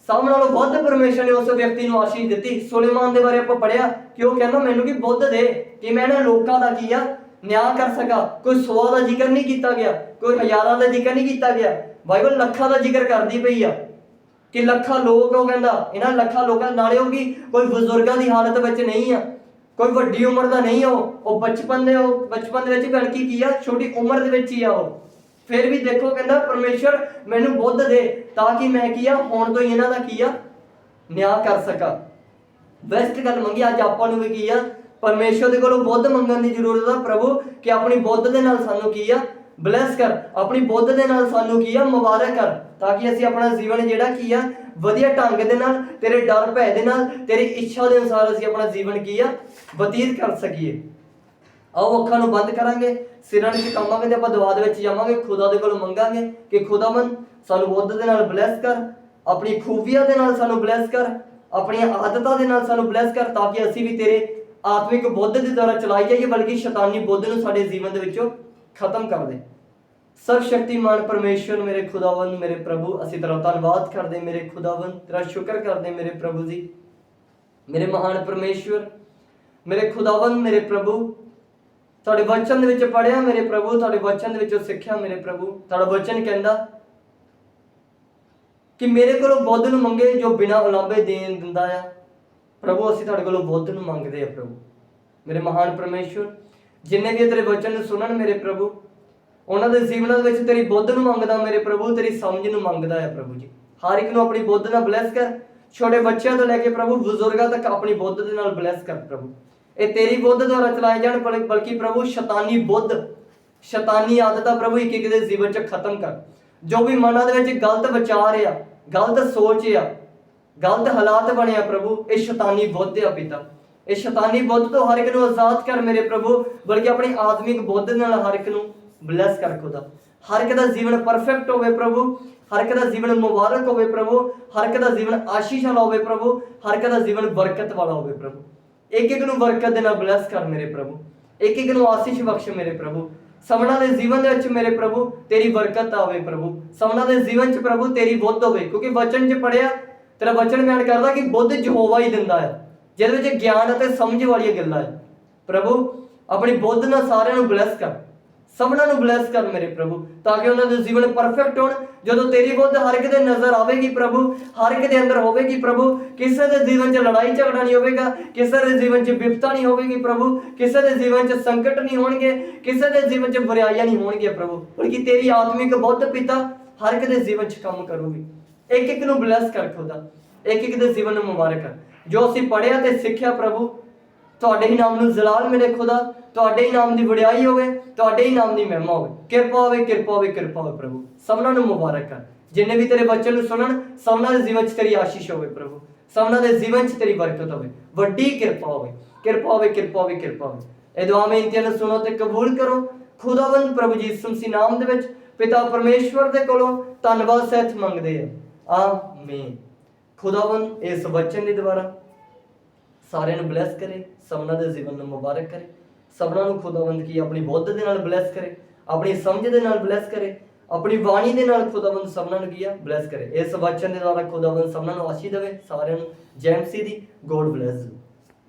ਸਭ ਨਾਲੋਂ ਵੱਧ ਪਰਮੇਸ਼ਰ ਨੇ ਉਸ ਵਿਅਕਤੀ ਨੂੰ ਆਸ਼ੀਸ਼ ਦਿੱਤੀ। ਸੁਲੇਮਾਨ ਦੇ ਬਾਰੇ ਆਪਾਂ ਪੜਿਆ ਕਿ ਉਹ ਕਹਿੰਦਾ, ਮੈਨੂੰ ਕੀ ਬੁੱਧ ਦੇ ਕਿ ਮੈਂ ਇਹਨਾਂ ਲੋਕਾਂ ਦਾ ਕੀ ਆ? ਨਿਆਂ ਕਰ ਸਕਾਂ। ਕੋਈ ਸੌ ਦਾ ਜ਼ਿਕਰ ਨਹੀਂ ਕੀਤਾ ਗਿਆ, ਕੋਈ ਹਜ਼ਾਰਾਂ ਦਾ ਜ਼ਿਕਰ ਨਹੀਂ ਕੀਤਾ ਗਿਆ। ਬਾਈਬਲ ਲੱਖਾਂ ਦਾ ਜ਼ਿਕਰ ਕਰਦੀ ਪਈ ਆ ਕਿ ਲੱਖਾਂ ਲੋਕ, ਉਹ ਕਹਿੰਦਾ, ਇਹਨਾਂ ਲੱਖਾਂ ਲੋਕਾਂ ਨਾਲੇ ਉਹ ਵੀ ਕੋਈ ਬਜ਼ੁਰਗਾਂ ਦੀ ਹਾਲਤ ਵਿੱਚ ਨਹੀਂ ਆ, ਕੋਈ ਵੱਡੀ ਉਮਰ ਦਾ ਨਹੀਂ ਆ ਉਹ। ਉਹ ਬਚਪਨ ਦੇ, ਉਹ ਬਚਪਨ ਦੇ ਵਿੱਚ ਬਲਕਿ ਕੀ ਆ, ਛੋਟੀ ਉਮਰ ਦੇ ਵਿੱਚ ਹੀ ਆ ਉਹ। ਫਿਰ ਵੀ ਦੇਖੋ ਕਹਿੰਦਾ, ਪਰਮੇਸ਼ਰ ਮੈਨੂੰ ਬੁੱਧ ਦੇ ਤਾਂ ਕਿ ਮੈਂ ਕੀ ਆ, ਹੁਣ ਤੋਂ ਹੀ ਇਹਨਾਂ ਦਾ ਕੀ ਆ, ਨਿਆਂ ਕਰ ਸਕਾਂ। ਬੈਸਟ ਗੱਲ ਮੰਗੀ, ਅੱਜ ਆਪਾਂ ਨੂੰ ਵੀ ਕੀ ਆ ਪਰਮੇਸ਼ਰ ਦੇ ਕੋਲੋਂ ਬੁੱਧ ਮੰਗਣ ਦੀ ਜ਼ਰੂਰਤ ਆ ਪ੍ਰਭੂ, ਕਿ ਆਪਣੀ ਬੁੱਧ ਦੇ ਨਾਲ ਸਾਨੂੰ ਕੀ ਆ? ਬਲੈਸ ਕਰ। ਆਪਣੀ ਬੁੱਧ ਦੇ ਨਾਲ ਸਾਨੂੰ ਕੀ ਆ? ਮੁਬਾਰਕ ਕਰ। ਤਾਂ ਕਿ ਅਸੀਂ ਆਪਣਾ ਜੀਵਨ ਜਿਹੜਾ ਕੀ ਆ, ਵਧੀਆ ਢੰਗ ਦੇ ਨਾਲ, ਤੇਰੇ ਡਰ ਭੈ ਦੇ ਨਾਲ, ਤੇਰੀ ਇੱਛਾ ਦੇ ਅਨੁਸਾਰ ਅਸੀਂ ਆਪਣਾ ਜੀਵਨ ਕੀ ਆ, ਬਤੀਤ ਕਰ ਸਕੀਏ। ਆਓ ਅੱਖਾਂ ਨੂੰ ਬੰਦ ਕਰਾਂਗੇ। ਸਿਰਾਂ ਵਿੱਚ ਕੰਮਾਂਗੇ ਤੇ ਆਪਾਂ ਦੁਆ ਦੇ ਵਿੱਚ ਜਾਵਾਂਗੇ। ਖੁਦਾ ਦੇ ਕੋਲੋਂ ਮੰਗਾਂਗੇ ਕਿ ਖੁਦਾਵੰ ਸਾਨੂੰ ਬੁੱਧ ਦੇ ਨਾਲ ਬਲੈਸ ਕਰ। ਆਪਣੀ ਖੂਬੀਆਂ ਦੇ ਨਾਲ ਸਾਨੂੰ ਬਲੈਸ ਕਰ। ਆਪਣੀਆਂ ਆਦਤਾਂ ਦੇ ਨਾਲ ਸਾਨੂੰ ਬਲੈਸ ਕਰ, ਤਾਂ ਕਿ ਅਸੀਂ ਵੀ ਤੇਰੇ ਆਤਮਿਕ ਬੁੱਧ ਦੇ ਦੁਆਰਾ ਚਲਾਈ ਜਾਈਏ, ਬਲਕਿ ਸ਼ੈਤਾਨੀ ਬੁੱਧ ਨੂੰ ਸਾਡੇ ਜੀਵਨ ਦੇ ਵਿੱਚੋਂ ਖਤਮ ਕਰ ਦੇ। ਸਰਵ ਸ਼ਕਤੀਮਾਨ ਪਰਮੇਸ਼ਵਰ ਮੇਰੇ ਖੁਦਾਵੰਦ, ਮੇਰੇ ਪ੍ਰਭੂ, ਅਸੀਂ ਤੇਰਾ ਧੰਨਵਾਦ ਕਰਦੇ ਮੇਰੇ ਖੁਦਾਵੰਦ, ਤੇਰਾ ਸ਼ੁਕਰ ਕਰਦੇ ਮੇਰੇ ਪ੍ਰਭੂ ਜੀ। ਮੇਰੇ ਮਹਾਨ ਪਰਮੇਸ਼ਵਰ, ਮੇਰੇ ਖੁਦਾਵੰਦ, ਮੇਰੇ ਪ੍ਰਭੂ। ਤੁਹਾਡੇ ਵਚਨ ਦੇ ਵਿੱਚ ਪੜਿਆ ਮੇਰੇ ਪ੍ਰਭੂ, ਤੁਹਾਡੇ ਵਚਨ ਦੇ ਵਿੱਚੋਂ ਸਿੱਖਿਆ, ਮੇਰੇ ਪ੍ਰਭੂ। ਤੁਹਾਡਾ ਵਚਨ ਕਹਿੰਦਾ ਕਿ ਮੇਰੇ ਕੋਲੋਂ ਬੁੱਧ ਨੂੰ ਮੰਗੇ ਜੋ ਬਿਨਾਂ ਉਲਾਂਭੇ ਦੇਣ ਦਿੰਦਾ ਆ। ਪ੍ਰਭੂ, ਅਸੀਂ ਤੁਹਾਡੇ ਕੋਲੋਂ ਬੁੱਧ ਨੂੰ ਮੰਗਦੇ ਆ ਪ੍ਰਭੂ। ਮੇਰੇ ਮਹਾਨ ਪਰਮੇਸ਼ਵਰ ਜਿੰਨੇ ਵੀ ਤੇਰੇ ਵਚਨ ਨੂੰ ਸੁਣਨ ਮੇਰੇ ਪ੍ਰਭੂ, ਉਹਨਾਂ ਦੇ ਜੀਵਨਾਂ ਦੇ ਵਿੱਚ ਤੇਰੀ ਬੁੱਧ ਨੂੰ ਮੰਗਦਾ ਮੇਰੇ ਪ੍ਰਭੂ, ਤੇਰੀ ਸਮਝ ਨੂੰ ਮੰਗਦਾ ਹੈ ਪ੍ਰਭੂ ਜੀ। ਹਰ ਇੱਕ ਨੂੰ ਆਪਣੀ ਬੁੱਧ ਨਾਲ ਬਲੈਸ ਕਰ, ਛੋਟੇ ਬੱਚਿਆਂ ਤੋਂ ਲੈ ਕੇ ਪ੍ਰਭੂ, ਬਜ਼ੁਰਗਾਂ ਤੱਕ ਆਪਣੀ ਬੁੱਧ ਦੇ ਨਾਲ ਬਲੈਸ ਕਰ ਪ੍ਰਭੂ। ਇਹ ਤੇਰੀ ਬੁੱਧ ਦੁਆਰਾ ਚਲਾਏ ਜਾਣ ਬਲਕਿ ਪ੍ਰਭੂ, ਸ਼ੈਤਾਨੀ ਬੁੱਧ, ਸ਼ੈਤਾਨੀ ਆਦਤਾਂ ਪ੍ਰਭੂ ਇੱਕ ਇੱਕ ਦੇ ਜੀਵਨ 'ਚ ਖਤਮ ਕਰ। ਜੋ ਵੀ ਮਨਾਂ ਦੇ ਵਿੱਚ ਗਲਤ ਵਿਚਾਰ ਆ, ਗਲਤ ਸੋਚ ਆ ਗਲਤ ਹਾਲਾਤ ਬਣਿਆ ਪ੍ਰਭੂ, ਇਹ ਸ਼ੈਤਾਨੀ ਬੁੱਧ ਆ ਪਿਤਾ। ਇਹ ਸ਼ੈਤਾਨੀ ਬੁੱਧ ਤੋਂ ਹਰ ਇੱਕ ਨੂੰ ਆਜ਼ਾਦ ਕਰ ਮੇਰੇ ਪ੍ਰਭੂ, ਬਲਕਿ ਆਪਣੀ ਆਤਮਿਕ ਬੁੱਧ ਨਾਲ ਹਰ ਇੱਕ ਨੂੰ ਬਲੈਸ ਕਰ ਖੁਦਾ। ਹਰ ਇੱਕ ਦਾ ਜੀਵਨ ਪਰਫੈਕਟ ਹੋਵੇ ਪ੍ਰਭੂ, ਹਰ ਇੱਕ ਦਾ ਜੀਵਨ ਮੁਬਾਰਕ ਹੋਵੇ ਪ੍ਰਭੂ, ਹਰ ਇੱਕ ਦਾ ਜੀਵਨ ਆਸ਼ੀਸ਼ ਵਾਲਾ ਹੋਵੇ ਪ੍ਰਭੂ, ਹਰ ਇੱਕ ਦਾ ਜੀਵਨ ਬਰਕਤ ਵਾਲਾ ਹੋਵੇ ਪ੍ਰਭੂ। ਇੱਕ ਇੱਕ ਨੂੰ ਬਰਕਤ ਦੇ ਨਾਲ ਬਲੈਸ ਕਰ ਮੇਰੇ ਪ੍ਰਭੂ। ਇੱਕ ਇੱਕ ਨੂੰ ਆਸ਼ੀਸ਼ ਬਖਸ਼ ਮੇਰੇ ਪ੍ਰਭੂ। ਸਭਨਾਂ ਦੇ ਜੀਵਨ ਦੇ ਵਿੱਚ ਮੇਰੇ ਪ੍ਰਭੂ, ਤੇਰੀ ਬਰਕਤ ਆਵੇ ਪ੍ਰਭੂ। ਸਭਨਾਂ ਦੇ ਜੀਵਨ 'ਚ ਪ੍ਰਭੂ ਤੇਰੀ ਬੁੱਧ ਹੋਵੇ, ਕਿਉਂਕਿ ਵਚਨ 'ਚ ਪੜਿਆ ਤੇਰਾ ਵਚਨ ਬਿਆਨ ਕਰਦਾ ਕਿ ਬੁੱਧ ਯਹੋਵਾ ਹੀ ਦਿੰਦਾ ਹੈ, ਜਿਹਦੇ ਵਿੱਚ ਗਿਆਨ ਅਤੇ ਸਮਝ ਵਾਲੀਆਂ ਗੱਲਾਂ ਹੈ। ਪ੍ਰਭੂ, ਆਪਣੀ ਬੁੱਧ ਨਾਲ ਸਾਰਿਆਂ ਨੂੰ ਬਲੈਸ ਕਰ, ਸਭਨਾਂ ਨੂੰ ਬਲੈਸ ਕਰ ਮੇਰੇ ਪ੍ਰਭੂ, ਤਾਂ ਕਿ ਉਹਨਾਂ ਦੇ ਜੀਵਨ ਪਰਫੈਕਟ ਹੋਣ। ਜਦੋਂ ਤੇਰੀ ਬੁੱਧ ਹਰ ਇੱਕ ਦੇ ਨਜ਼ਰ ਆਵੇਗੀ ਪ੍ਰਭੂ, ਹਰ ਇੱਕ ਦੇ ਅੰਦਰ ਹੋਵੇਗੀ ਪ੍ਰਭੂ, ਕਿਸੇ ਦੇ ਜੀਵਨ 'ਚ ਲੜਾਈ ਝਗੜਾ ਨਹੀਂ ਹੋਵੇਗਾ, ਕਿਸੇ ਦੇ ਜੀਵਨ 'ਚ ਵਿਪਤਾ ਨਹੀਂ ਹੋਵੇਗੀ ਪ੍ਰਭੂ, ਕਿਸੇ ਦੇ ਜੀਵਨ 'ਚ ਸੰਕਟ ਨਹੀਂ ਹੋਣਗੇ, ਕਿਸੇ ਦੇ ਜੀਵਨ 'ਚ ਬੁਰਾਈਆਂ ਨਹੀਂ ਹੋਣਗੀਆਂ ਪ੍ਰਭੂ। ਬਲਕਿ ਤੇਰੀ ਆਤਮਿਕ ਬੁੱਧ ਪਿਤਾ ਹਰ ਇੱਕ ਦੇ ਜੀਵਨ 'ਚ ਕੰਮ ਕਰੂਗੀ। ਇੱਕ ਇੱਕ ਨੂੰ ਬਲੈਸ ਕਰ ਖੁਦਾ। ਇੱਕ ਇੱਕ ਦੇ ਜੀਵਨ ਨੂੰ ਮੁਬਾਰਕ ਕਰ ਜੋ ਅਸੀਂ ਪੜਿਆ ਤੇ ਸਿੱਖਿਆ ਪ੍ਰਭੂ, ਤੁਹਾਡੇ ਹੀ ਨਾਮ ਨੂੰ ਜ਼ਲਾਲ ਮਿਲੇ ਖੁਦਾ। ਤੁਹਾਡੇ ਹੀ ਨਾਮ ਦੀ ਵਡਿਆਈ ਹੋਵੇ, ਤੁਹਾਡੇ ਹੀ ਨਾਮ ਦੀ ਮਹਿਮਾ ਹੋਵੇ। ਕਿਰਪਾ ਹੋਵੇ ਕਿਰਪਾ ਹੋਵੇ ਕਿਰਪਾ ਹੋਵੇ ਪ੍ਰਭੂ। ਸਭਨਾਂ ਨੂੰ ਮੁਬਾਰਕ ਹੈ ਜਿੰਨੇ ਵੀ ਤੇਰੇ ਬੱਚੇ ਨੂੰ ਸੁਣਨ, ਸਭਨਾਂ ਦੇ ਜੀਵਨ 'ਚ ਤੇਰੀ ਆਸ਼ੀਸ਼ ਹੋਵੇ ਪ੍ਰਭੂ। ਸਭਨਾਂ ਦੇ ਜੀਵਨ 'ਚ ਤੇਰੀ ਬਰਕਤ ਹੋਵੇ। ਵੱਡੀ ਕਿਰਪਾ ਹੋਵੇ। ਕਿਰਪਾ ਹੋਵੇ ਕਿਰਪਾ ਹੋਵੇ ਕਿਰਪਾ ਹੋਵੇ। ਇਹ ਦੁਆ ਬੇਨਤੀਆਂ ਨੂੰ ਸੁਣੋ ਤੇ ਕਬੂਲ ਕਰੋ। ਖੁਦਾਵੰਦ ਪ੍ਰਭੂ ਜੀ ਯਿਸੂ ਨਾਮ ਦੇ ਵਿੱਚ ਪਿਤਾ ਪਰਮੇਸ਼ਵਰ ਦੇ ਕੋਲੋਂ ਧੰਨਵਾਦ ਸਹਿਤ ਮੰਗਦੇ ਆ। ਆਮੀਨ ਖੁਦਾਵੰਦ ਇਸ ਵਚਨ ਦੇ ਦੁਆਰਾ ਸਾਰਿਆਂ ਨੂੰ ਬਲੈਸ ਕਰੇ, ਸਭਨਾਂ ਦੇ ਜੀਵਨ ਨੂੰ ਮੁਬਾਰਕ ਕਰੇ, ਸਭਨਾਂ ਨੂੰ ਖੁਦਾਵੰਦ ਕੀ ਆਪਣੀ ਬੁੱਧ ਦੇ ਨਾਲ ਬਲੈਸ ਕਰੇ, ਆਪਣੀ ਸਮਝ ਦੇ ਨਾਲ ਬਲੈਸ ਕਰੇ, ਆਪਣੀ ਬਾਣੀ ਦੇ ਨਾਲ ਖੁਦਾਵੰਦ ਸਭਨਾਂ ਨੂੰ ਕੀ ਆ? ਬਲੈਸ ਕਰੇ। ਇਸ ਵਚਨ ਦੇ ਦੁਆਰਾ ਖੁਦਾਵੰਦ ਸਭਨਾਂ ਨੂੰ ਆਸ਼ੀਸ਼ ਦੇਵੇ, ਸਾਰਿਆਂ ਨੂੰ ਜੈ ਮਸੀਹ ਦੀ ਗੋਡ ਬਲੈਸ